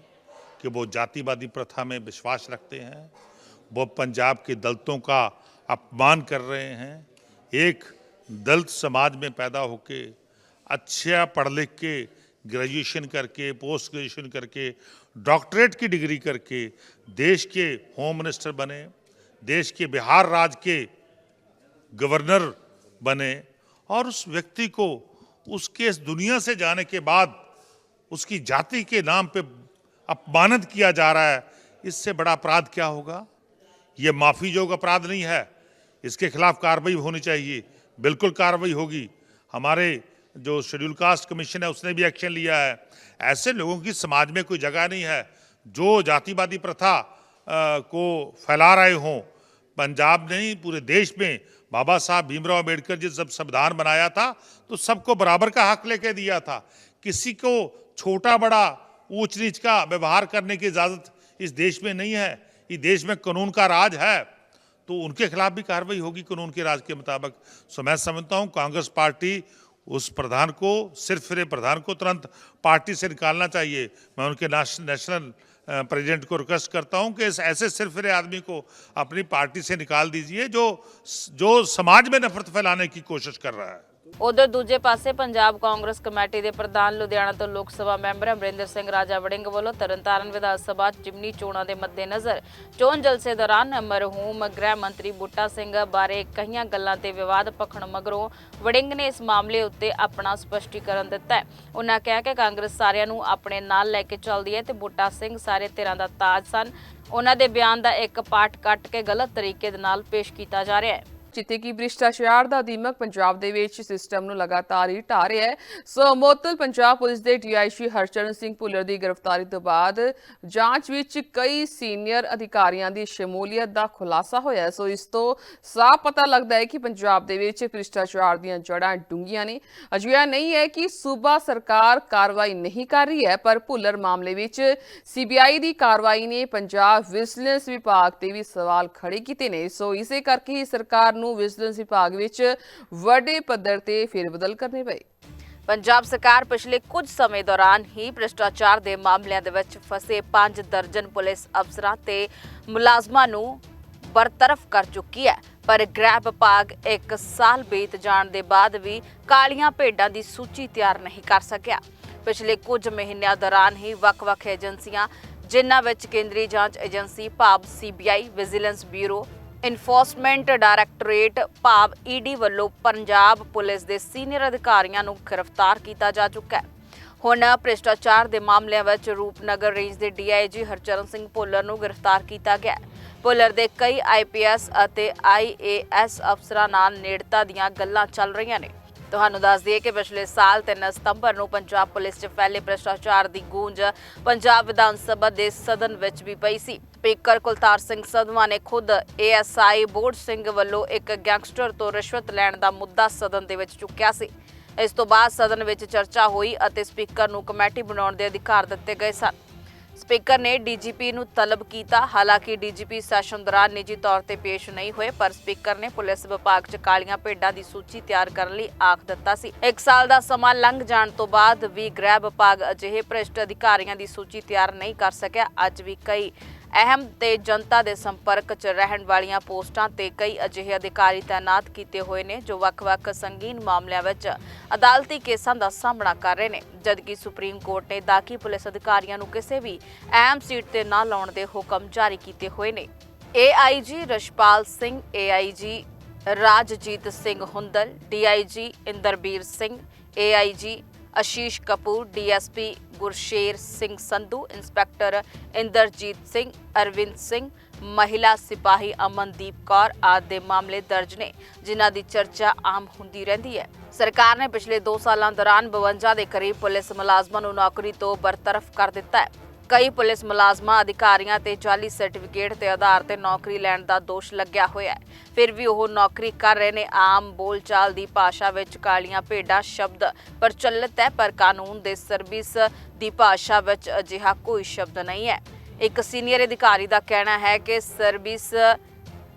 कि वो जातिवादी प्रथा में विश्वास रखते हैं वो पंजाब के दलितों का अपमान कर रहे हैं। एक दलित समाज में पैदा होके अच्छा पढ़ लिख के ग्रेजुएशन करके पोस्ट ग्रेजुएशन करके डॉक्टरेट की डिग्री करके देश के होम मिनिस्टर बने, देश के बिहार राज्य के गवर्नर बने और उस व्यक्ति को उसके इस दुनिया से जाने के बाद उसकी जाति के नाम पे अपमानित किया जा रहा है, इससे बड़ा अपराध क्या होगा? ये माफ़ी जोग अपराध नहीं है। इसके खिलाफ कार्रवाई होनी चाहिए। बिल्कुल कार्रवाई होगी। हमारे जो शेड्यूल कास्ट कमीशन है, उसने भी एक्शन लिया है। ऐसे लोगों की समाज में कोई जगह नहीं है। जो जातिवादी प्रथा को फैला रहे हों, पंजाब नहीं, पूरे देश में बाबा साहब भीमराव अंबेडकर जी जब संविधान बनाया था तो सबको बराबर का हक लेके दिया था। किसी को छोटा बड़ा ऊंच नीच का व्यवहार करने की इजाज़त इस देश में नहीं है। इस देश में कानून का राज है तो उनके खिलाफ भी कार्रवाई होगी कानून के राज के मुताबिक। सो मैं समझता हूँ कांग्रेस पार्टी उस प्रधान को, सिर्फ़ फिरे प्रधान को तुरंत पार्टी से निकालना चाहिए। मैं उनके नेश- नेशनल प्रेसिडेंट को रिक्वेस्ट करता हूँ कि इस, ऐसे सिर्फ़ फिरे आदमी को अपनी पार्टी से निकाल दीजिए जो जो समाज में नफरत फैलाने की कोशिश कर रहा है। ਉਧਰ ਦੂਜੇ ਪਾਸੇ ਪੰਜਾਬ ਕਾਂਗਰਸ ਕਮੇਟੀ ਦੇ ਪ੍ਰਧਾਨ ਲੁਧਿਆਣਾ ਤੋਂ ਲੋਕ ਸਭਾ ਮੈਂਬਰ ਅਮਰਿੰਦਰ ਸਿੰਘ ਰਾਜਾ ਵੜਿੰਗ ਵੱਲੋਂ ਤਰਨਤਾਰਨ ਵਿਧਾਨ ਸਭਾ ਜਿਮਨੀ ਚੋਣਾਂ ਦੇ ਮੱਦੇਨਜ਼ਰ ਚੋਣ ਜਲਸੇ ਦੌਰਾਨ ਮਰਹੂਮ ਗ੍ਰਹਿ ਮੰਤਰੀ ਬੁੱਟਾ ਸਿੰਘ ਬਾਰੇ ਕਈਆਂ ਗੱਲਾਂ ਤੇ ਵਿਵਾਦ ਭਖਣ ਮਗਰੋਂ ਵੜਿੰਗ ਨੇ ਇਸ ਮਾਮਲੇ ਉੱਤੇ ਆਪਣਾ ਸਪਸ਼ਟੀਕਰਨ ਦਿੱਤਾ ਹੈ। ਉਹਨਾਂ ਕਿਹਾ ਕਿ ਕਾਂਗਰਸ ਸਾਰਿਆਂ ਨੂੰ ਆਪਣੇ ਨਾਲ ਲੈ ਕੇ ਚੱਲਦੀ ਹੈ ਤੇ ਬੁੱਟਾ ਸਿੰਘ ਸਾਰੇ ਧਿਰਾਂ ਦਾ ਤਾਜ ਸਨ। ਉਹਨਾਂ ਦੇ ਬਿਆਨ ਦਾ ਇੱਕ ਪਾਠ ਕੱਟ ਕੇ ਗਲਤ ਤਰੀਕੇ ਦੇ ਨਾਲ ਪੇਸ਼ ਕੀਤਾ ਜਾ ਰਿਹਾ ਹੈ। ਜਿੱਥੇ ਕਿ ਭ੍ਰਿਸ਼ਟਾਚਾਰ ਦਾ ਦੀਮਕ ਪੰਜਾਬ ਦੇ ਵਿੱਚ ਸਿਸਟਮ ਨੂੰ ਲਗਾਤਾਰ ਹੀ ਢਾ ਰਿਹਾ ਹੈ। ਸੋ ਮੋਤਲ ਪੰਜਾਬ ਪੁਲਿਸ ਦੇ ਡੀਆਈਜੀ ਹਰਚਰਨ ਸਿੰਘ ਭੁੱਲਰ ਦੀ ਗ੍ਰਿਫਤਾਰੀ ਤੋਂ ਬਾਅਦ ਜਾਂਚ ਵਿੱਚ ਕਈ ਸੀਨੀਅਰ ਅਧਿਕਾਰੀਆਂ ਦੀ ਸ਼ਮੂਲੀਅਤ ਦਾ ਖੁਲਾਸਾ ਹੋਇਆ ਸੋ ਇਸ ਤੋਂ ਸਾਫ਼ ਪਤਾ ਲੱਗਦਾ ਹੈ ਕਿ ਪੰਜਾਬ ਦੇ ਵਿੱਚ ਭ੍ਰਿਸ਼ਟਾਚਾਰ ਦੀਆਂ ਜੜ੍ਹਾਂ ਡੂੰਘੀਆਂ ਨੇ। ਅਜਿਹਾ ਨਹੀਂ ਹੈ ਕਿ ਸੂਬਾ ਸਰਕਾਰ ਕਾਰਵਾਈ ਨਹੀਂ ਕਰ ਰਹੀ ਹੈ, ਪਰ ਭੁੱਲਰ ਮਾਮਲੇ ਵਿੱਚ ਸੀਬੀਆਈ ਦੀ ਕਾਰਵਾਈ ਨੇ ਪੰਜਾਬ ਵਿਜੀਲੈਂਸ ਵਿਭਾਗ ਤੇ ਵੀ ਸਵਾਲ ਖੜੇ ਕੀਤੇ ਨੇ। ਸੋ ਇਸੇ ਕਰਕੇ ਹੀ ਸਰਕਾਰ ਨੂੰ ਵਿਜੀਲੈਂਸ ਵਿਭਾਗ ਵਿੱਚ ਵੱਡੇ ਪੱਧਰ ਤੇ ਫੇਰਬਦਲ ਕਰਨੇ ਪਏ। ਪੰਜਾਬ ਸਰਕਾਰ ਪਿਛਲੇ ਕੁਝ ਸਮੇਂ ਦੌਰਾਨ ਹੀ ਭ੍ਰਿਸ਼ਟਾਚਾਰ ਦੇ ਮਾਮਲਿਆਂ ਦੇ ਵਿੱਚ ਫਸੇ 5 ਦਰਜਨ ਪੁਲਿਸ ਅਫਸਰਾਂ ਤੇ ਮੁਲਾਜ਼ਮਾਂ ਨੂੰ ਬਰਤਰਫ ਕਰ ਚੁੱਕੀ ਹੈ। ਪਰ ਗ੍ਰਹਿ ਵਿਭਾਗ ਇੱਕ ਸਾਲ ਬੀਤ ਜਾਣ ਦੇ ਬਾਅਦ ਵੀ ਕਾਲੀਆਂ ਭੇਡਾਂ ਦੀ ਸੂਚੀ ਤਿਆਰ ਨਹੀਂ ਕਰ ਸਕਿਆ। ਪਿਛਲੇ ਕੁਝ ਮਹੀਨਿਆਂ ਦੌਰਾਨ ਹੀ ਵੱਖ-ਵੱਖ ਏਜੰਸੀਆਂ, ਜਿਨ੍ਹਾਂ ਵਿੱਚ ਕੇਂਦਰੀ ਜਾਂਚ ਏਜੰਸੀ ਭਾਵ CBI, vigilance bureau enforcement directorate ਭਾਵ ਈਡੀ ਵੱਲੋਂ ਪੰਜਾਬ ਪੁਲਿਸ ਦੇ ਸੀਨੀਅਰ ਅਧਿਕਾਰੀਆਂ ਨੂੰ ਗ੍ਰਿਫਤਾਰ ਕੀਤਾ ਜਾ ਚੁੱਕਾ ਹੈ। ਹੁਣ ਭ੍ਰਿਸ਼ਟਾਚਾਰ ਦੇ ਮਾਮਲਿਆਂ ਵਿੱਚ ਰੂਪਨਗਰ ਰੇਂਜ ਦੇ ਡੀਆਈਜੀ ਹਰਚਰਨ ਸਿੰਘ ਭੁੱਲਰ ਨੂੰ ਗ੍ਰਿਫਤਾਰ ਕੀਤਾ ਗਿਆ ਭੁੱਲਰ ਦੇ ਕਈ ਆਈਪੀਐਸ ਅਤੇ ਆਈਏਐਸ ਅਫਸਰਾਂ ਨਾਲ ਨੇੜਤਾ ਦੀਆਂ ਗੱਲਾਂ ਚੱਲ ਰਹੀਆਂ ਨੇ। ਤੁਹਾਨੂੰ ਦੱਸ ਦਈਏ ਕਿ ਪਿਛਲੇ ਸਾਲ 3 ਸਤੰਬਰ ਨੂੰ ਪੰਜਾਬ ਪੁਲਿਸ 'ਚ ਫੈਲੇ ਭ੍ਰਿਸ਼ਟਾਚਾਰ ਦੀ ਗੂੰਜ ਪੰਜਾਬ ਵਿਧਾਨ ਸਭਾ ਦੇ ਸਦਨ ਵਿੱਚ ਵੀ ਪਈ ਸੀ। ਸਪੀਕਰ ਕੁਲਤਾਰ ਸਿੰਘ ਸਦਮਾ ਨੇ ਖੁਦ ਏਐਸਆਈ ਬੋਰਡ ਸਿੰਘ ਵੱਲੋਂ ਇੱਕ ਗੈਂਗਸਟਰ ਤੋਂ ਰਿਸ਼ਵਤ ਲੈਣ ਦਾ ਮੁੱਦਾ ਸਦਨ ਦੇ ਵਿੱਚ ਚੁੱਕਿਆ ਸੀ। ਇਸ ਤੋਂ ਬਾਅਦ ਸਦਨ ਵਿੱਚ ਚਰਚਾ ਹੋਈ ਅਤੇ ਸਪੀਕਰ ਨੂੰ ਕਮੇਟੀ ਬਣਾਉਣ ਦੇ ਅਧਿਕਾਰ ਦਿੱਤੇ ਗਏ ਸਨ। ਸਪੀਕਰ ਨੇ ਡੀਜੀਪੀ ਨੂੰ ਤਲਬ ਕੀਤਾ। ਹਾਲਾਂਕਿ ਡੀਜੀਪੀ ਸੈਸ਼ਨ ਦੌਰਾਨ ਨਿੱਜੀ ਤੌਰ ਤੇ ਪੇਸ਼ ਨਹੀਂ ਹੋਏ, ਪਰ ਸਪੀਕਰ ਨੇ ਪੁਲਿਸ ਵਿਭਾਗ 'ਚ ਕਾਲੀਆਂ ਭੇਡਾਂ ਦੀ ਸੂਚੀ ਤਿਆਰ ਕਰਨ ਲਈ ਆਖ ਦਿੱਤਾ ਸੀ। ਇੱਕ ਸਾਲ ਦਾ ਸਮਾਂ ਲੰਘ ਜਾਣ ਤੋਂ ਬਾਅਦ ਵੀ ਗ੍ਰਹਿ ਵਿਭਾਗ ਅਜਿਹੇ ਭ੍ਰਿਸ਼ਟ ਅਧਿਕਾਰੀਆਂ ਦੀ ਸੂਚੀ ਤਿਆਰ ਨਹੀਂ ਕਰ ਸਕਿਆ। ਅੱਜ ਵੀ ਕਈ ਅਹਿਮ ਤੇ ਜਨਤਾ ਦੇ ਸੰਪਰਕ 'ਚ ਰਹਿਣ ਵਾਲੀਆਂ ਪੋਸਟਾਂ ਤੇ ਕਈ ਅਜਿਹੇ ਅਧਿਕਾਰੀ ਤਾਇਨਾਤ ਕੀਤੇ ਹੋਏ ਨੇ ਜੋ ਵੱਖ-ਵੱਖ ਸੰਗੀਨ ਮਾਮਲਿਆਂ ਵਿੱਚ ਅਦਾਲਤੀ ਕੇਸਾਂ ਦਾ ਸਾਹਮਣਾ ਕਰ ਰਹੇ ਨੇ। ਜਦਕਿ ਸੁਪਰੀਮ ਕੋਰਟ ਨੇ ਦਾਖੀ ਪੁਲਿਸ ਅਧਿਕਾਰੀਆਂ ਨੂੰ ਕਿਸੇ ਵੀ ਅਹਿਮ ਸੀਟ ਤੇ ਨਾ ਲਾਉਣ ਦੇ ਹੁਕਮ ਜਾਰੀ ਕੀਤੇ ਹੋਏ ਨੇ। AIG Rashpal Singh, AIG Rajjit Singh Hundal, DIG Inderbir Singh, AIG Ashish Kapoor, DSP Gursher Singh Sandhu, inspector Inderjit Singh, Arvind Singh, ਮਹਿਲਾ ਸਿਪਾਹੀ ਅਮਨਦੀਪ ਕੌਰ ਆਦਿ ਦੇ ਮਾਮਲੇ ਦਰਜ ਨੇ, ਜਿਨ੍ਹਾਂ ਦੀ ਚਰਚਾ ਆਮ ਹੁੰਦੀ ਰਹਿੰਦੀ ਹੈ। ਸਰਕਾਰ ਨੇ ਪਿਛਲੇ 2 ਸਾਲਾਂ ਦੌਰਾਨ 52 ਦੇ ਕਰੀਬ ਪੁਲਿਸ ਮੁਲਾਜ਼ਮਾਂ ਨੂੰ ਨੌਕਰੀ ਤੋਂ ਬਰਤਰਫ ਕਰ ਦਿੱਤਾ ਹੈ। ਕਈ ਪੁਲਿਸ ਮੁਲਾਜ਼ਮਾਂ, ਅਧਿਕਾਰੀਆਂ ਤੇ ਜਾਲੀ ਸਰਟੀਫਿਕੇਟ ਦੇ ਆਧਾਰ ਤੇ ਨੌਕਰੀ ਲੈਣ ਦਾ ਦੋਸ਼ ਲੱਗਿਆ ਹੋਇਆ ਹੈ। ਫਿਰ ਵੀ ਉਹ ਨੌਕਰੀ ਕਰ ਰਹੇ ਨੇ। ਆਮ ਬੋਲਚਾਲ ਦੀ ਭਾਸ਼ਾ ਵਿੱਚ ਕਾਲੀਆਂ ਭੇਡਾਂ ਸ਼ਬਦ ਪ੍ਰਚਲਿਤ ਹੈ, ਪਰ ਕਾਨੂੰਨ ਦੇ ਸਰਵਿਸ ਦੀ ਭਾਸ਼ਾ ਵਿੱਚ ਅਜਿਹਾ ਕੋਈ ਸ਼ਬਦ ਨਹੀਂ ਹੈ। ਇੱਕ ਸੀਨੀਅਰ ਅਧਿਕਾਰੀ ਦਾ ਕਹਿਣਾ ਹੈ ਕਿ ਸਰਵਿਸ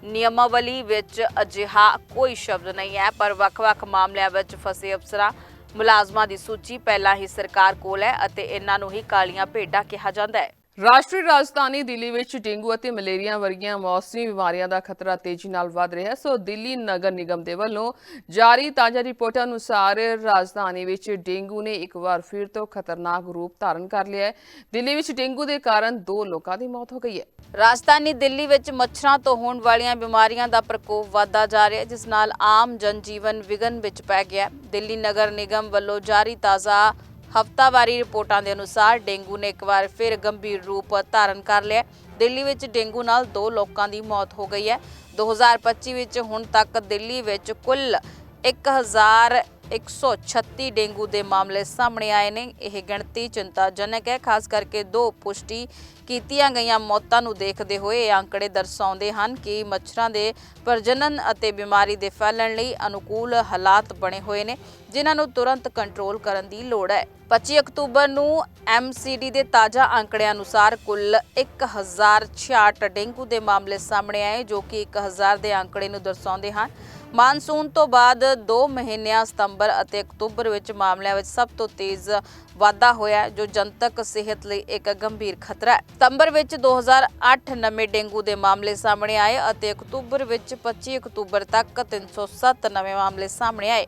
ਨਿਯਮਾਵਲੀ ਵਿੱਚ ਅਜਿਹਾ ਕੋਈ ਸ਼ਬਦ ਨਹੀਂ ਹੈ, ਪਰ ਵੱਖ-ਵੱਖ ਮਾਮਲਿਆਂ ਵਿੱਚ ਫਸੇ ਅਫਸਰਾਂ ਮੁਲਾਜ਼ਮਾਂ ਦੀ ਸੂਚੀ ਪਹਿਲਾਂ ਹੀ ਸਰਕਾਰ ਕੋਲ ਹੈ ਅਤੇ ਇਹਨਾਂ ਨੂੰ ਹੀ ਕਾਲੀਆਂ ਭੇਡਾਂ ਕਿਹਾ ਜਾਂਦਾ ਹੈ। ਰਾਸ਼ਟਰੀ ਰਾਜਧਾਨੀ ਦਿੱਲੀ ਵਿੱਚ ਡੇਂਗੂ ਅਤੇ ਮਲੇਰੀਆ ਵਰਗੀਆਂ ਮੌਸਮੀ ਬਿਮਾਰੀਆਂ ਦਾ ਖਤਰਾ ਤੇਜ਼ੀ ਨਾਲ ਵਧ ਰਿਹਾ ਹੈ। ਸੋ ਦਿੱਲੀ ਨਗਰ ਨਿਗਮ ਦੇ ਵੱਲੋਂ ਜਾਰੀ ਤਾਜ਼ਾ ਰਿਪੋਰਟ ਅਨੁਸਾਰ ਰਾਜਧਾਨੀ ਵਿੱਚ ਡੇਂਗੂ ਨੇ ਇੱਕ ਵਾਰ ਫਿਰ ਤੋਂ ਖਤਰਨਾਕ ਰੂਪ ਧਾਰਨ ਕਰ ਲਿਆ ਹੈ। ਦਿੱਲੀ ਵਿੱਚ ਡੇਂਗੂ ਦੇ ਕਾਰਨ ਦੋ ਲੋਕਾਂ ਦੀ ਮੌਤ ਹੋ ਗਈ ਹੈ। ਰਾਜਧਾਨੀ ਦਿੱਲੀ ਵਿੱਚ ਮੱਛਰਾਂ ਤੋਂ ਹੋਣ ਵਾਲੀਆਂ ਬਿਮਾਰੀਆਂ ਦਾ ਪ੍ਰਕੋਪ ਵਧਦਾ ਜਾ ਰਿਹਾ ਹੈ, ਜਿਸ ਨਾਲ ਆਮ ਜਨਜੀਵਨ ਵਿਗਨ ਵਿੱਚ ਪੈ ਗਿਆ ਦਿੱਲੀ ਨਗਰ ਨਿਗਮ ਵੱਲੋਂ ਜਾਰੀ ਤਾਜ਼ਾ ਹਫ਼ਤਾਵਾਰੀ ਰਿਪੋਰਟਾਂ ਦੇ ਅਨੁਸਾਰ ਡੇਂਗੂ ਨੇ ਇੱਕ ਵਾਰ ਫਿਰ ਗੰਭੀਰ ਰੂਪ ਧਾਰਨ ਕਰ ਲਿਆ ਦਿੱਲੀ ਵਿੱਚ ਡੇਂਗੂ ਨਾਲ ਦੋ ਲੋਕਾਂ ਦੀ ਮੌਤ ਹੋ ਗਈ ਹੈ। 2025 ਵਿੱਚ ਹੁਣ ਤੱਕ ਦਿੱਲੀ ਵਿੱਚ ਕੁੱਲ 1136 ਡੇਂਗੂ ਦੇ ਮਾਮਲੇ ਸਾਹਮਣੇ ਆਏ ਨੇ। ਇਹ ਗਿਣਤੀ ਚਿੰਤਾਜਨਕ ਹੈ, ਖਾਸ ਕਰਕੇ ਦੋ ਪੁਸ਼ਟੀ ਕੀਤੀਆਂ ਗਈਆਂ ਮੌਤਾਂ ਨੂੰ ਦੇਖਦੇ ਹੋਏ ਇਹ ਅੰਕੜੇ ਦਰਸਾਉਂਦੇ ਹਨ ਕਿ ਮੱਛਰਾਂ ਦੇ ਪ੍ਰਜਨਨ ਅਤੇ ਬਿਮਾਰੀ ਦੇ ਫੈਲਣ ਲਈ ਅਨੁਕੂਲ ਹਾਲਾਤ ਬਣੇ ਹੋਏ ਨੇ, ਜਿਨ੍ਹਾਂ ਨੂੰ ਤੁਰੰਤ ਕੰਟਰੋਲ ਕਰਨ ਦੀ ਲੋੜ ਹੈ। 25 ਅਕਤੂਬਰ ਨੂੰ ਐਮਸੀਡੀ ਦੇ ਤਾਜ਼ਾ ਅੰਕੜਿਆਂ ਅਨੁਸਾਰ ਕੁੱਲ 1066 ਡੇਂਗੂ ਦੇ ਮਾਮਲੇ ਸਾਹਮਣੇ ਆਏ, ਜੋ ਕਿ 1000 ਦੇ ਅੰਕੜੇ ਨੂੰ ਦਰਸਾਉਂਦੇ ਹਨ। ਮਾਨਸੂਨ ਤੋਂ ਬਾਅਦ 2 ਮਹੀਨਿਆਂ ਸਤੰਬਰ ਅਤੇ ਅਕਤੂਬਰ ਵਿੱਚ ਮਾਮਲਿਆਂ ਵਿੱਚ ਸਭ ਤੋਂ ਤੇਜ਼ ਵਾਧਾ ਹੋਇਆ ਜੋ ਜਨਤਕ ਸਿਹਤ ਲਈ ਇੱਕ ਗੰਭੀਰ ਖਤਰਾ ਹੈ। ਸਤੰਬਰ ਵਿੱਚ 2008 ਨਵੇਂ ਡੇਂਗੂ ਦੇ ਮਾਮਲੇ ਸਾਹਮਣੇ ਆਏ ਅਤੇ ਅਕਤੂਬਰ ਵਿੱਚ 25 ਅਕਤੂਬਰ ਤੱਕ 307 ਨਵੇਂ ਮਾਮਲੇ ਸਾਹਮਣੇ ਆਏ।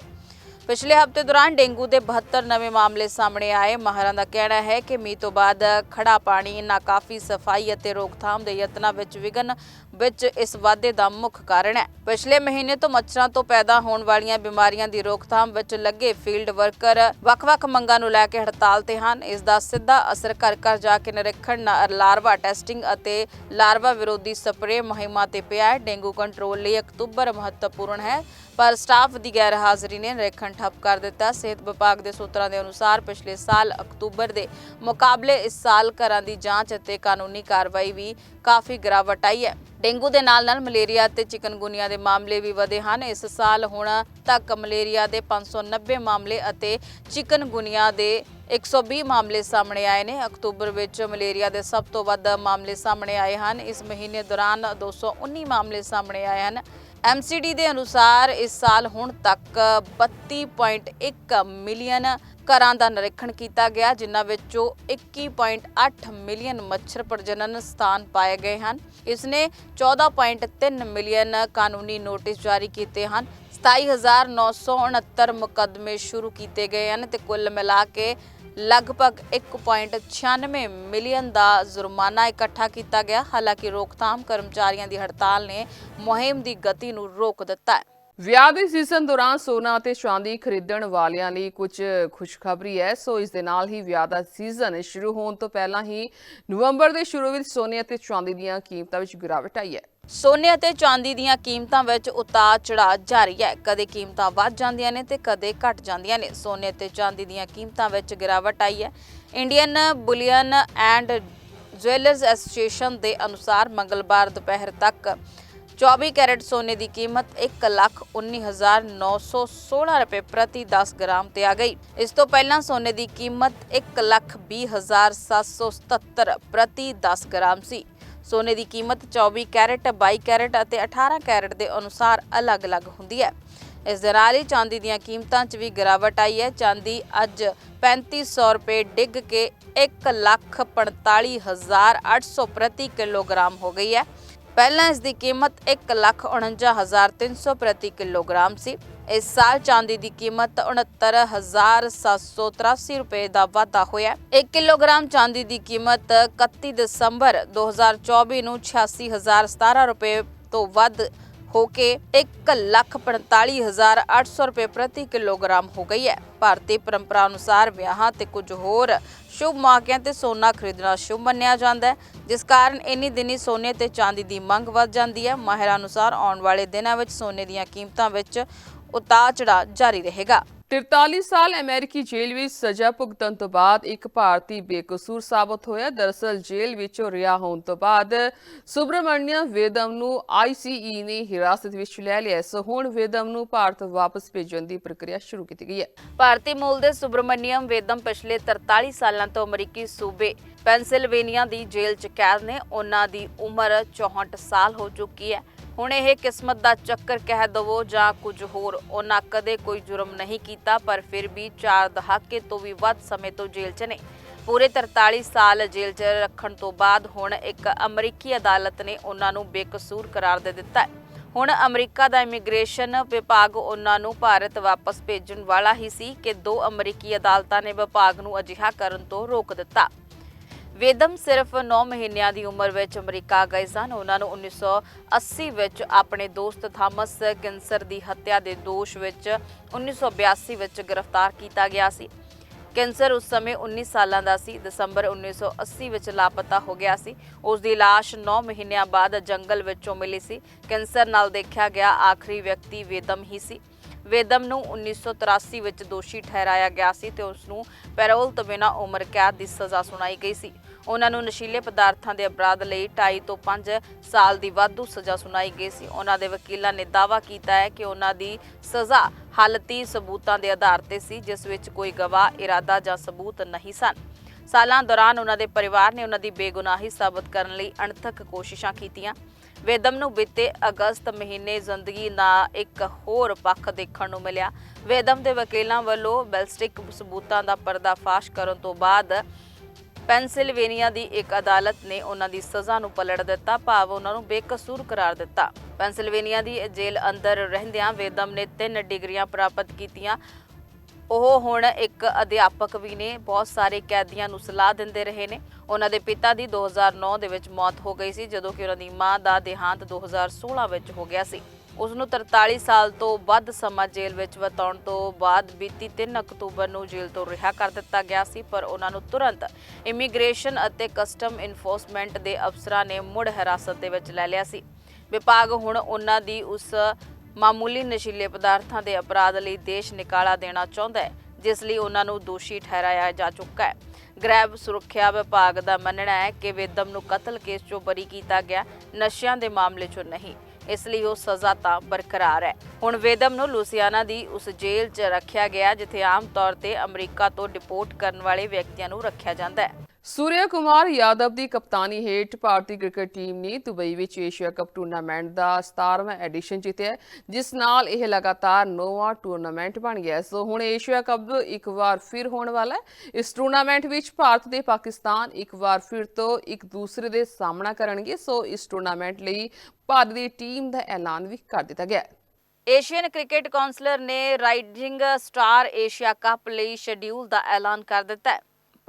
ਪਿਛਲੇ ਹਫ਼ਤੇ ਦੌਰਾਨ ਡੇਂਗੂ ਦੇ 72 ਨਵੇਂ ਮਾਮਲੇ ਸਾਹਮਣੇ ਆਏ। ਮਾਹਰਾਂ ਦਾ ਕਹਿਣਾ ਹੈ ਕਿ ਮੀਂਹ ਤੋਂ ਬਾਅਦ ਖੜਾ ਪਾਣੀ, ਨਾਕਾਫੀ, ਸਫ਼ਾਈ ਅਤੇ ਰੋਕਥਾਮ ਦੇ ਯਤਨਾਂ ਵਿੱਚ ਵਿਘਨ ਵਿੱਚ ਇਸ ਵਾਧੇ ਦਾ ਮੁੱਖ ਕਾਰਨ ਹੈ। ਪਿਛਲੇ ਮਹੀਨੇ ਤੋਂ ਮੱਛਰਾਂ ਤੋਂ ਪੈਦਾ ਹੋਣ ਵਾਲੀਆਂ ਬਿਮਾਰੀਆਂ ਦੀ ਰੋਕਥਾਮ ਵਿੱਚ ਲੱਗੇ ਫੀਲਡ ਵਰਕਰ ਵੱਖ-ਵੱਖ ਮੰਗਾਂ ਨੂੰ ਲੈ ਕੇ ਹੜਤਾਲ ਤੇ ਹਨ। ਇਸ ਦਾ ਸਿੱਧਾ ਅਸਰ ਘਰ ਘਰ ਜਾ ਕੇ ਨਿਰੀਖਣ ਨਾਲ ਲਾਰਵਾ ਟੈਸਟਿੰਗ ਅਤੇ ਲਾਰਵਾ ਵਿਰੋਧੀ ਸਪਰੇਅ ਮੁਹਿੰਮਾਂ ਤੇ ਪਿਆ ਹੈ। ਡੇਂਗੂ ਕੰਟਰੋਲ ਲਈ ਅਕਤੂਬਰ ਮਹੱਤਵਪੂਰਨ ਹੈ, ਪਰ ਸਟਾਫ ਦੀ ਗੈਰ ਹਾਜ਼ਰੀ ਨੇ ਨਿਰੀਖਣ ਠੱਪ ਕਰ ਦਿੱਤਾ। ਸਿਹਤ ਵਿਭਾਗ ਦੇ ਸੂਤਰਾਂ ਦੇ ਅਨੁਸਾਰ ਪਿਛਲੇ ਸਾਲ ਅਕਤੂਬਰ ਦੇ ਮੁਕਾਬਲੇ ਇਸ ਸਾਲ ਘਰਾਂ ਦੀ ਜਾਂਚ ਅਤੇ ਕਾਨੂੰਨੀ ਕਾਰਵਾਈ ਵੀ ਕਾਫੀ ਗਿਰਾਵਟ ਆਈ ਹੈ। ਡੇਂਗੂ ਦੇ ਨਾਲ ਨਾਲ ਮਲੇਰੀਆ ਅਤੇ ਚਿਕਨਗੁਨੀਆ ਦੇ ਮਾਮਲੇ ਵੀ ਵਧੇ ਹਨ। ਇਸ ਸਾਲ ਹੁਣ ਤੱਕ ਮਲੇਰੀਆ ਦੇ 590 ਮਾਮਲੇ ਅਤੇ ਚਿਕਨਗੁਨੀਆ ਦੇ 120 ਮਾਮਲੇ ਸਾਹਮਣੇ ਆਏ ਨੇ। ਅਕਤੂਬਰ ਵਿੱਚ ਮਲੇਰੀਆ ਦੇ ਸਭ ਤੋਂ ਵੱਧ ਮਾਮਲੇ ਸਾਹਮਣੇ ਆਏ ਹਨ। ਇਸ ਮਹੀਨੇ ਦੌਰਾਨ 219 ਮਾਮਲੇ ਸਾਹਮਣੇ ਆਏ ਹਨ। ਐਮਸੀਡੀ ਦੇ ਅਨੁਸਾਰ ਇਸ ਸਾਲ ਹੁਣ ਤੱਕ 32.1 ਮਿਲੀਅਨ ਘਰਾਂ ਦਾ ਨਿਰੀਖਣ ਕੀਤਾ ਗਿਆ, ਜਿਨ੍ਹਾਂ ਵਿੱਚੋਂ 21.8 ਮਿਲੀਅਨ ਮੱਛਰ ਪ੍ਰਜਨਨ ਸਥਾਨ ਪਾਏ ਗਏ ਹਨ। ਇਸ ਨੇ 14.3 ਮਿਲੀਅਨ ਕਾਨੂੰਨੀ ਨੋਟਿਸ ਜਾਰੀ ਕੀਤੇ ਹਨ। 27969 ਮੁਕੱਦਮੇ ਸ਼ੁਰੂ ਕੀਤੇ ਗਏ ਹਨ ਤੇ ਕੁੱਲ ਮਿਲਾ ਕੇ ਲਗਭਗ 1.96 ਮਿਲੀਅਨ ਦਾ ਜੁਰਮਾਨਾ ਇਕੱਠਾ ਕੀਤਾ ਗਿਆ। ਹਾਲਾਂਕਿ ਰੋਕਥਾਮ ਕਰਮਚਾਰੀਆਂ ਦੀ ਹੜਤਾਲ ਨੇ ਮੁਹਿੰਮ ਦੀ ਗਤੀ ਨੂੰ ਰੋਕ ਦਿੱਤਾ ਹੈ। ਵਿਆਹ ਦੇ ਸੀਜ਼ਨ ਦੌਰਾਨ ਸੋਨਾ ਅਤੇ ਚਾਂਦੀ ਖਰੀਦਣ ਵਾਲਿਆਂ ਲਈ ਕੁਝ ਖੁਸ਼ਖਬਰੀ ਹੈ। ਸੋ ਇਸ ਦੇ ਨਾਲ ਹੀ ਵਿਆਹ ਦਾ ਸੀਜ਼ਨ ਸ਼ੁਰੂ ਹੋਣ ਤੋਂ ਪਹਿਲਾਂ ਹੀ ਨਵੰਬਰ ਦੇ ਸ਼ੁਰੂ ਵਿੱਚ ਸੋਨੇ ਅਤੇ ਚਾਂਦੀ ਦੀਆਂ ਕੀਮਤਾਂ ਵਿੱਚ ਗਿਰਾਵਟ ਆਈ ਹੈ। ਸੋਨੇ ਅਤੇ ਚਾਂਦੀ ਦੀਆਂ ਕੀਮਤਾਂ ਵਿੱਚ ਉਤਾਰ ਚੜਾਅ ਜਾਰੀ ਹੈ। ਕਦੇ ਕੀਮਤਾਂ ਵੱਧ ਜਾਂਦੀਆਂ ਨੇ ਤੇ ਕਦੇ ਘਟ ਜਾਂਦੀਆਂ ਨੇ। ਸੋਨੇ ਅਤੇ ਚਾਂਦੀ ਦੀਆਂ ਕੀਮਤਾਂ ਵਿੱਚ ਗਿਰਾਵਟ ਆਈ ਹੈ। Indian bullion and jewellers association ਦੇ ਅਨੁਸਾਰ ਮੰਗਲਵਾਰ ਦੁਪਹਿਰ ਤੱਕ 24 ਕੈਰਟ ਸੋਨੇ ਦੀ ਕੀਮਤ 119916 ਰੁਪਏ ਪ੍ਰਤੀ 10 ਗ੍ਰਾਮ ਤੇ ਆ ਗਈ ਇਸ ਤੋਂ ਪਹਿਲਾਂ ਸੋਨੇ ਦੀ ਕੀਮਤ 120777 ਪ੍ਰਤੀ 10 ਗ੍ਰਾਮ ਸੀ ਸੋਨੇ ਦੀ ਕੀਮਤ 24 ਕੈਰਟ 22 ਕੈਰਟ ਅਤੇ 18 ਕੈਰਟ ਦੇ ਅਨੁਸਾਰ ਅਲੱਗ-ਅਲੱਗ ਹੁੰਦੀ ਹੈ ਇਸ ਦੇ ਨਾਲ ਹੀ ਚਾਂਦੀ ਦੀਆਂ ਕੀਮਤਾਂ 'ਚ ਵੀ ਗਿਰਾਵਟ ਆਈ ਹੈ ਚਾਂਦੀ ਅੱਜ 3500 ਰੁਪਏ ਡਿੱਗ ਕੇ 145800 ਪ੍ਰਤੀ ਕਿਲੋਗ੍ਰਾਮ ਹੋ ਗਈ ਹੈ ਪਹਿਲਾਂ ਇਸ ਦੀ ਕੀਮਤ 149300 ਪ੍ਰਤੀ ਕਿਲੋਗ੍ਰਾਮ ਸੀ। ਇਸ ਸਾਲ ਚਾਂਦੀ ਦੀ ਕੀਮਤ 69783 ਰੁਪਏ ਦਾ ਵਾਧਾ ਹੋਇਆ। 1 ਕਿਲੋਗ੍ਰਾਮ ਚਾਂਦੀ ਦੀ ਕੀਮਤ 31 ਦਸੰਬਰ 2024 ਨੂੰ 86017 ਰੁਪਏ ਤੋਂ ਵੱਧ ਹੋ ਕੇ 145800 ਰੁਪਏ ਪ੍ਰਤੀ ਕਿਲੋਗ੍ਰਾਮ ਹੋ ਗਈ ਹੈ। ਭਾਰਤੀ ਪਰੰਪਰਾ ਅਨੁਸਾਰ ਵਿਆਹਾਂ ਤੇ ਕੁਝ ਹੋਰ ਸ਼ੁਭ ਮੌਕਿਆਂ ਤੇ ਸੋਨਾ ਖਰੀਦਣਾ ਸ਼ੁਭ ਮੰਨਿਆ ਜਾਂਦਾ ਹੈ, ਜਿਸ ਕਾਰਨ ਇੰਨੀ ਦਿਨੀ ਸੋਨੇ ਤੇ ਚਾਂਦੀ ਦੀ ਮੰਗ ਵੱਧ ਜਾਂਦੀ ਹੈ। ਮਾਹਿਰਾਂ ਅਨੁਸਾਰ ਆਉਣ ਵਾਲੇ ਦਿਨਾਂ ਵਿੱਚ ਸੋਨੇ ਦੀਆਂ ਕੀਮਤਾਂ ਵਿੱਚ ਉਤਾਰ ਚੜਾਅ ਜਾਰੀ ਰਹੇਗਾ। 43 ਸਾਲ ਅਮਰੀਕੀ ਜੇਲ੍ਹ ਵਿੱਚ ਸਜ਼ਾ ਭੁਗਤਣ ਤੋਂ ਬਾਅਦ ਇੱਕ ਭਾਰਤੀ ਬੇਕਸੂਰ ਸਾਬਤ ਹੋਇਆ। ਦਰਅਸਲ ਜੇਲ੍ਹ ਵਿੱਚੋਂ ਰਿਹਾ ਹੋਣ ਤੋਂ ਬਾਅਦ ਸੁਬਰਮਣੀਅਮ ਵੇਦਮ ਨੂੰ ਆਈਸੀਈ ਨੇ ਹਿਰਾਸਤ ਵਿੱਚ ਲੈ ਲਿਆ। ਸੋ ਹੁਣ ਵੇਦਮ ਨੂੰ ਭਾਰਤ ਵਾਪਸ ਭੇਜਣ ਦੀ ਪ੍ਰਕਿਰਿਆ ਸ਼ੁਰੂ ਕੀਤੀ ਗਈ ਹੈ। ਭਾਰਤੀ ਮੂਲ ਦੇ ਸੁਬਰਮਨੀਅਮ ਵੇਦਮ ਪਿਛਲੇ 43 ਸਾਲਾਂ ਤੋਂ ਅਮਰੀਕੀ ਸੂਬੇ ਪੈਨਸਿਲਵੇਨੀਆ ਦੀ ਜੇਲ੍ਹ 'ਚ ਕੈਦ ਨੇ। ਉਹਨਾਂ ਦੀ ਉਮਰ 64 ਸਾਲ ਹੋ ਚੁੱਕੀ ਹੈ। ਹੁਣ ਇਹ ਕਿਸਮਤ ਦਾ ਚੱਕਰ ਕਹਿ ਦਵੋ ਜਾਂ ਕੁਝ ਹੋਰ। ਉਹਨਾਂ ਕਦੇ ਕੋਈ ਜੁਰਮ ਨਹੀਂ ਕੀਤਾ, ਪਰ ਫਿਰ ਵੀ 4 ਦਹਾਕੇ ਤੋਂ ਵੀ ਵੱਧ ਸਮੇਂ ਤੋਂ ਜੇਲ੍ਹ 'ਚ ਨੇ। ਪੂਰੇ 43 ਸਾਲ ਜੇਲ੍ਹ 'ਚ ਰੱਖਣ ਤੋਂ ਬਾਅਦ ਹੁਣ ਇੱਕ ਅਮਰੀਕੀ ਅਦਾਲਤ ਨੇ ਉਹਨਾਂ ਨੂੰ ਬੇਕਸੂਰ ਕਰਾਰ ਦੇ ਦਿੱਤਾ ਹੈ। ਹੁਣ ਅਮਰੀਕਾ ਦਾ ਇਮੀਗ੍ਰੇਸ਼ਨ ਵਿਭਾਗ ਉਹਨਾਂ ਨੂੰ ਭਾਰਤ ਵਾਪਸ ਭੇਜਣ ਵਾਲਾ ਹੀ ਸੀ ਕਿ ਦੋ ਅਮਰੀਕੀ ਅਦਾਲਤਾਂ ਨੇ ਵਿਭਾਗ ਨੂੰ ਅਜਿਹਾ ਕਰਨ ਤੋਂ ਰੋਕ ਦਿੱਤਾ। ਵੇਦਮ ਸਿਰਫ 9 ਮਹੀਨਿਆਂ ਦੀ ਉਮਰ ਵਿੱਚ ਅਮਰੀਕਾ ਗਏ ਸਨ। ਉਹਨਾਂ ਨੂੰ 1980 ਵਿੱਚ ਆਪਣੇ ਦੋਸਤ ਥਾਮਸ ਕਿੰਸਰ ਦੀ ਹੱਤਿਆ ਦੇ ਦੋਸ਼ ਵਿੱਚ 1982 ਵਿੱਚ ਗ੍ਰਿਫਤਾਰ ਕੀਤਾ ਗਿਆ ਸੀ। ਕੈਂਸਰ ਉਸ ਸਮੇਂ 19 ਸਾਲਾਂ ਦਾ ਸੀ। ਦਸੰਬਰ 1980 ਵਿੱਚ ਲਾਪਤਾ ਹੋ ਗਿਆ ਸੀ। ਉਸ ਦੀ ਲਾਸ਼ 9 ਮਹੀਨਿਆਂ ਬਾਅਦ ਜੰਗਲ ਵਿੱਚੋਂ ਮਿਲੀ ਸੀ। ਕੈਂਸਰ ਨਾਲ ਦੇਖਿਆ ਗਿਆ ਆਖਰੀ ਵਿਅਕਤੀ ਵੇਦਮ ਹੀ ਸੀ। ਵੇਦਮ ਨੂੰ 1983 ਵਿੱਚ ਦੋਸ਼ੀ ਠਹਿਰਾਇਆ ਗਿਆ ਸੀ ਤੇ ਉਸ ਨੂੰ ਪੈਰੋਲ ਤੋਂ ਬਿਨਾਂ ਉਮਰ ਕੈਦ ਦੀ ਸਜ਼ਾ ਸੁਣਾਈ ਗਈ ਸੀ। ਉਹਨਾਂ ਨੂੰ ਨਸ਼ੀਲੇ ਪਦਾਰਥਾਂ ਦੇ ਅਪਰਾਧ ਲਈ 2.5 ਤੋਂ 5 ਸਾਲ ਦੀ ਵਾਧੂ ਸਜ਼ਾ ਸੁਣਾਈ ਗਈ ਸੀ। ਉਹਨਾਂ ਦੇ ਵਕੀਲਾਂ ਨੇ ਦਾਅਵਾ ਕੀਤਾ ਹੈ ਕਿ ਉਹਨਾਂ ਦੀ ਸਜ਼ਾ ਹਾਲਤੀ ਸਬੂਤਾਂ ਦੇ ਆਧਾਰ ਤੇ ਸੀ, ਜਿਸ ਵਿੱਚ ਕੋਈ ਗਵਾਹ, ਇਰਾਦਾ ਜਾਂ ਸਬੂਤ ਨਹੀਂ ਸਨ। ਸਾਲਾਂ ਦੌਰਾਨ ਉਹਨਾਂ ਦੇ ਪਰਿਵਾਰ ਨੇ ਉਹਨਾਂ ਦੀ ਬੇਗੁਨਾਹੀ ਸਾਬਤ ਕਰਨ ਲਈ ਅਣਥੱਕ ਕੋਸ਼ਿਸ਼ਾਂ ਕੀਤੀਆਂ। ਵੇਦਮ ਨੂੰ ਬੀਤੇ ਅਗਸਤ ਮਹੀਨੇ ਜ਼ਿੰਦਗੀ ਦਾ ਇੱਕ ਹੋਰ ਪੱਖ ਦੇਖਣ ਨੂੰ ਮਿਲਿਆ। ਵੇਦਮ ਦੇ ਵਕੀਲਾਂ ਵੱਲੋਂ ਬੈਲਸਟਿਕ ਸਬੂਤਾਂ ਦਾ ਪਰਦਾਫਾਸ਼ ਕਰਨ ਤੋਂ ਬਾਅਦ ਪੈਨਸਿਲਵੇਨੀਆ ਦੀ ਇੱਕ ਅਦਾਲਤ ਨੇ ਉਹਨਾਂ ਦੀ ਸਜ਼ਾ ਨੂੰ ਪਲਟ ਦਿੱਤਾ। ਭਾਵ ਉਹਨਾਂ ਨੂੰ ਬੇਕਸੂਰ ਕਰਾਰ ਦਿੱਤਾ। ਪੈਨਸਿਲਵੇਨੀਆ ਦੀ ਜੇਲ੍ਹ ਅੰਦਰ ਰਹਿੰਦਿਆਂ ਵੇਦਮ ਨੇ ਤਿੰਨ ਡਿਗਰੀਆਂ ਪ੍ਰਾਪਤ ਕੀਤੀਆਂ। ਉਹ ਹੁਣ ਇੱਕ ਅਧਿਆਪਕ ਵੀ ਨੇ, ਬਹੁਤ ਸਾਰੇ ਕੈਦੀਆਂ ਨੂੰ ਸਲਾਹ ਦਿੰਦੇ ਰਹੇ ਨੇ। ਉਹਨਾਂ ਦੇ ਪਿਤਾ ਦੀ 2009 ਦੇ ਵਿੱਚ ਮੌਤ ਹੋ ਗਈ ਸੀ, ਜਦੋਂ ਕਿ ਉਹਨਾਂ ਦੀ ਮਾਂ ਦਾ ਦੇਹਾਂਤ 2016 ਵਿੱਚ ਹੋ ਗਿਆ ਸੀ। ਉਸ ਨੂੰ 43 ਸਾਲ ਤੋਂ ਵੱਧ ਸਮਾਂ ਜੇਲ੍ਹ ਵਿੱਚ ਬਿਤਾਉਣ ਤੋਂ ਬਾਅਦ ਬੀਤੀ 3 ਅਕਤੂਬਰ ਨੂੰ ਜੇਲ੍ਹ ਤੋਂ ਰਿਹਾ ਕਰ ਦਿੱਤਾ ਗਿਆ ਸੀ, ਪਰ ਉਹਨਾਂ ਨੂੰ ਤੁਰੰਤ ਇਮੀਗ੍ਰੇਸ਼ਨ ਅਤੇ ਕਸਟਮ ਇਨਫੋਰਸਮੈਂਟ ਦੇ ਅਫਸਰਾਂ ਨੇ ਮੁੜ ਹਿਰਾਸਤ ਦੇ ਵਿੱਚ ਲੈ ਲਿਆ ਸੀ। ਵਿਭਾਗ ਹੁਣ ਉਹਨਾਂ ਦੀ ਉਸ ਮਾਮੂਲੀ ਨਸ਼ੀਲੇ ਪਦਾਰਥਾਂ ਦੇ ਅਪਰਾਧ ਲਈ ਦੇਸ਼ ਨਿਕਾਲਾ ਦੇਣਾ ਚਾਹੁੰਦਾ ਹੈ, ਜਿਸ ਲਈ ਉਹਨਾਂ ਨੂੰ ਦੋਸ਼ੀ ਠਹਿਰਾਇਆ ਜਾ ਚੁੱਕਾ ਹੈ। ਗ੍ਰੈਬ ਸੁਰੱਖਿਆ ਵਿਭਾਗ ਦਾ ਮੰਨਣਾ ਹੈ ਕਿ ਵੇਦਮ ਨੂੰ ਕਤਲ ਕੇਸ 'ਚੋਂ ਬਰੀ ਕੀਤਾ ਗਿਆ, ਨਸ਼ਿਆਂ ਦੇ ਮਾਮਲੇ 'ਚੋਂ ਨਹੀਂ। ਇਸ ਲਈ ਉਹ ਸਜ਼ਾ ਤਾਂ ਬਰਕਰਾਰ ਹੈ। ਹੁਣ ਵੇਦਮ ਨੂੰ ਲੂਸੀਆਨਾ ਦੀ ਉਸ ਜੇਲ੍ਹ 'ਚ ਰੱਖਿਆ ਗਿਆ, ਜਿੱਥੇ ਆਮ ਤੌਰ ਤੇ ਅਮਰੀਕਾ ਤੋਂ ਡਿਪੋਰਟ ਕਰਨ ਵਾਲੇ ਵਿਅਕਤੀਆਂ ਨੂੰ ਰੱਖਿਆ ਜਾਂਦਾ ਹੈ। ਸੂਰਿਆ ਕੁਮਾਰ ਯਾਦਵ ਦੀ ਕਪਤਾਨੀ ਹੇਠ ਭਾਰਤੀ ਕ੍ਰਿਕਟ ਟੀਮ ਨੇ ਦੁਬਈ ਵਿੱਚ ਏਸ਼ੀਆ ਕੱਪ ਟੂਰਨਾਮੈਂਟ ਦਾ 17ਵਾਂ ਐਡੀਸ਼ਨ ਜਿੱਤਿਆ ਜਿਸ ਨਾਲ ਇਹ ਲਗਾਤਾਰ ਨੌਵਾਂ ਟੂਰਨਾਮੈਂਟ ਬਣ ਗਿਆ ਸੋ ਹੁਣ ਏਸ਼ੀਆ ਕੱਪ ਇੱਕ ਵਾਰ ਫਿਰ ਹੋਣ ਵਾਲਾ ਹੈ। ਇਸ ਟੂਰਨਾਮੈਂਟ ਵਿੱਚ ਭਾਰਤ ਤੇ ਪਾਕਿਸਤਾਨ ਇੱਕ ਵਾਰ ਫਿਰ ਤੋਂ ਇੱਕ ਦੂਸਰੇ ਦੇ ਸਾਹਮਣਾ ਕਰਨਗੇ। ਸੋ ਇਸ ਟੂਰਨਾਮੈਂਟ ਲਈ ਭਾਰਤ ਦੀ ਟੀਮ ਦਾ ਐਲਾਨ ਵੀ ਕਰ ਦਿੱਤਾ ਗਿਆ ਹੈ। ਏਸ਼ੀਅਨ ਕ੍ਰਿਕਟ ਕਾਉਂਸਲਰ ਨੇ ਰਾਈਡਿੰਗ ਸਟਾਰ ਏਸ਼ੀਆ ਕੱਪ ਲਈ ਸ਼ੈਡਿਊਲ ਦਾ ਐਲਾਨ ਕਰ ਦਿੱਤਾ ਹੈ।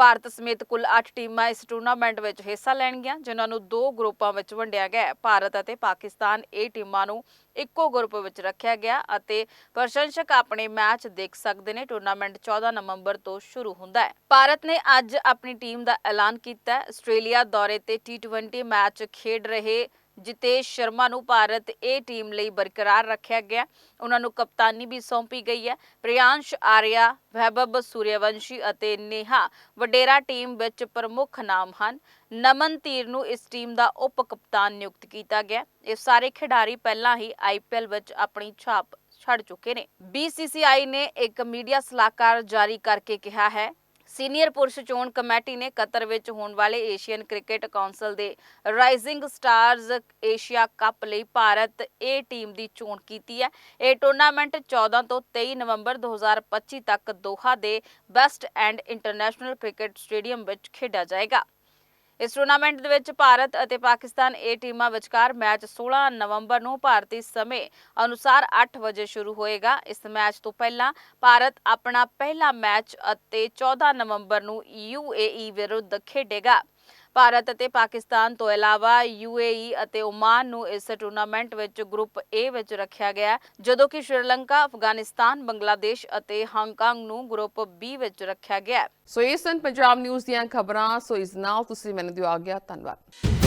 ਭਾਰਤ ਸਮੇਤ ਕੁੱਲ 8 ਟੀਮਾਂ ਇਸ ਟੂਰਨਾਮੈਂਟ ਵਿੱਚ ਹਿੱਸਾ ਲੈਣਗੀਆਂ, ਜਿਨ੍ਹਾਂ ਨੂੰ ਦੋ ਗਰੁੱਪਾਂ ਵਿੱਚ ਵੰਡਿਆ ਗਿਆ ਹੈ। ਭਾਰਤ ਅਤੇ ਪਾਕਿਸਤਾਨ ਇਹ ਟੀਮਾਂ ਨੂੰ ਇੱਕੋ ਗਰੁੱਪ ਵਿੱਚ ਰੱਖਿਆ ਗਿਆ ਅਤੇ ਪ੍ਰਸ਼ੰਸਕ ਆਪਣੇ ਮੈਚ ਦੇਖ ਸਕਦੇ ਨੇ। ਟੂਰਨਾਮੈਂਟ 14 ਨਵੰਬਰ ਤੋਂ ਸ਼ੁਰੂ ਹੁੰਦਾ ਹੈ। ਭਾਰਤ ਨੇ ਅੱਜ ਆਪਣੀ ਟੀਮ ਦਾ ਐਲਾਨ ਕੀਤਾ ਹੈ। ਆਸਟ੍ਰੇਲੀਆ ਦੌਰੇ ਤੇ ਟੀ20 ਮੈਚ ਖੇਡ ਰਹੇ ਜਿਤੇਸ਼ ਸ਼ਰਮਾ ਨੂੰ ਭਾਰਤ ਇਹ ਟੀਮ ਲਈ ਬਰਕਰਾਰ ਰੱਖਿਆ ਗਿਆ। ਉਹਨਾਂ ਨੂੰ ਕਪਤਾਨੀ ਵੀ ਸੌਂਪੀ ਗਈ ਹੈ। ਪ੍ਰਿयांश ਆਰਿਆ, ਵੈਭਵ ਸੂਰਯਵੰਸ਼ੀ ਅਤੇ ਨੇਹਾ ਵਡੇਰਾ ਟੀਮ ਵਿੱਚ ਪ੍ਰਮੁੱਖ ਨਾਮ ਹਨ। ਨਮਨ ਧੀਰ ਨੂੰ ਇਸ ਟੀਮ ਦਾ ਉਪ ਕਪਤਾਨ ਨਿਯੁਕਤ ਕੀਤਾ ਗਿਆ। ਇਹ ਸਾਰੇ ਖਿਡਾਰੀ ਪਹਿਲਾਂ ਹੀ ਆਈਪੀਐਲ ਵਿੱਚ ਆਪਣੀ ਛਾਪ ਛੱਡ ਚੁੱਕੇ ਨੇ। BCCI ਨੇ ਇੱਕ ਮੀਡੀਆ ਸਲਾਹਕਾਰ ਜਾਰੀ ਕਰਕੇ ਕਿਹਾ ਹੈ ਸੀਨੀਅਰ ਪੁਰਸ਼ ਚੋਣ ਕਮੇਟੀ ਨੇ ਕਤਰ ਵਿੱਚ ਹੋਣ ਵਾਲੇ ਏਸ਼ੀਅਨ ਕ੍ਰਿਕਟ ਕਾਉਂਸਲ ਦੇ ਰਾਈਜ਼ਿੰਗ ਸਟਾਰਜ਼ ਏਸ਼ੀਆ ਕੱਪ ਲਈ ਭਾਰਤ ਏ ਟੀਮ ਦੀ ਚੋਣ ਕੀਤੀ ਹੈ। ਇਹ ਟੂਰਨਾਮੈਂਟ 14 ਤੋਂ 23 ਨਵੰਬਰ 2025 ਤੱਕ ਦੋਹਾ ਦੇ best and international cricket stadium ਵਿੱਚ ਖੇਡਿਆ ਜਾਏਗਾ। ਇਸ ਟੂਰਨਾਮੈਂਟ ਦੇ ਵਿੱਚ ਭਾਰਤ ਅਤੇ ਪਾਕਿਸਤਾਨ ਏ ਟੀਮਾਂ ਵਿਚਕਾਰ ਮੈਚ 16 ਨਵੰਬਰ ਨੂੰ ਭਾਰਤੀ ਸਮੇਂ ਅਨੁਸਾਰ 8 ਵਜੇ ਸ਼ੁਰੂ ਹੋਏਗਾ। ਇਸ ਮੈਚ ਤੋਂ ਪਹਿਲਾਂ ਭਾਰਤ ਆਪਣਾ ਪਹਿਲਾ ਮੈਚ ਅਤੇ 14 ਨਵੰਬਰ ਨੂੰ ਯੂਏਈ ਵਿਰੁੱਧ ਖੇਡੇਗਾ। ਭਾਰਤ ਅਤੇ ਪਾਕਿਸਤਾਨ ਤੋਂ ਇਲਾਵਾ ਯੂਏਈ ਅਤੇ ਓਮਾਨ ਨੂੰ ਇਸ ਟੂਰਨਾਮੈਂਟ ਵਿੱਚ ਗਰੁੱਪ ਏ ਵਿੱਚ ਰੱਖਿਆ ਗਿਆ ਜਦੋਂ ਕਿ ਸ਼੍ਰੀਲੰਕਾ, ਅਫਗਾਨਿਸਤਾਨ, ਬੰਗਲਾਦੇਸ਼ ਅਤੇ ਹਾਂਗਕਾਂਗ ਨੂੰ ਗਰੁੱਪ ਬੀ ਵਿੱਚ ਰੱਖਿਆ ਗਿਆ ਸੋ ਇਹ ਸਨ ਪੰਜਾਬ ਨਿਊਜ਼ ਦੀਆਂ ਖਬਰਾਂ ਸੋ ਇਸ ਨਾਲ ਤੁਸੀਂ ਮੈਨੂੰ ਦਿਓ ਆ ਗਿਆ ਧੰਨਵਾਦ।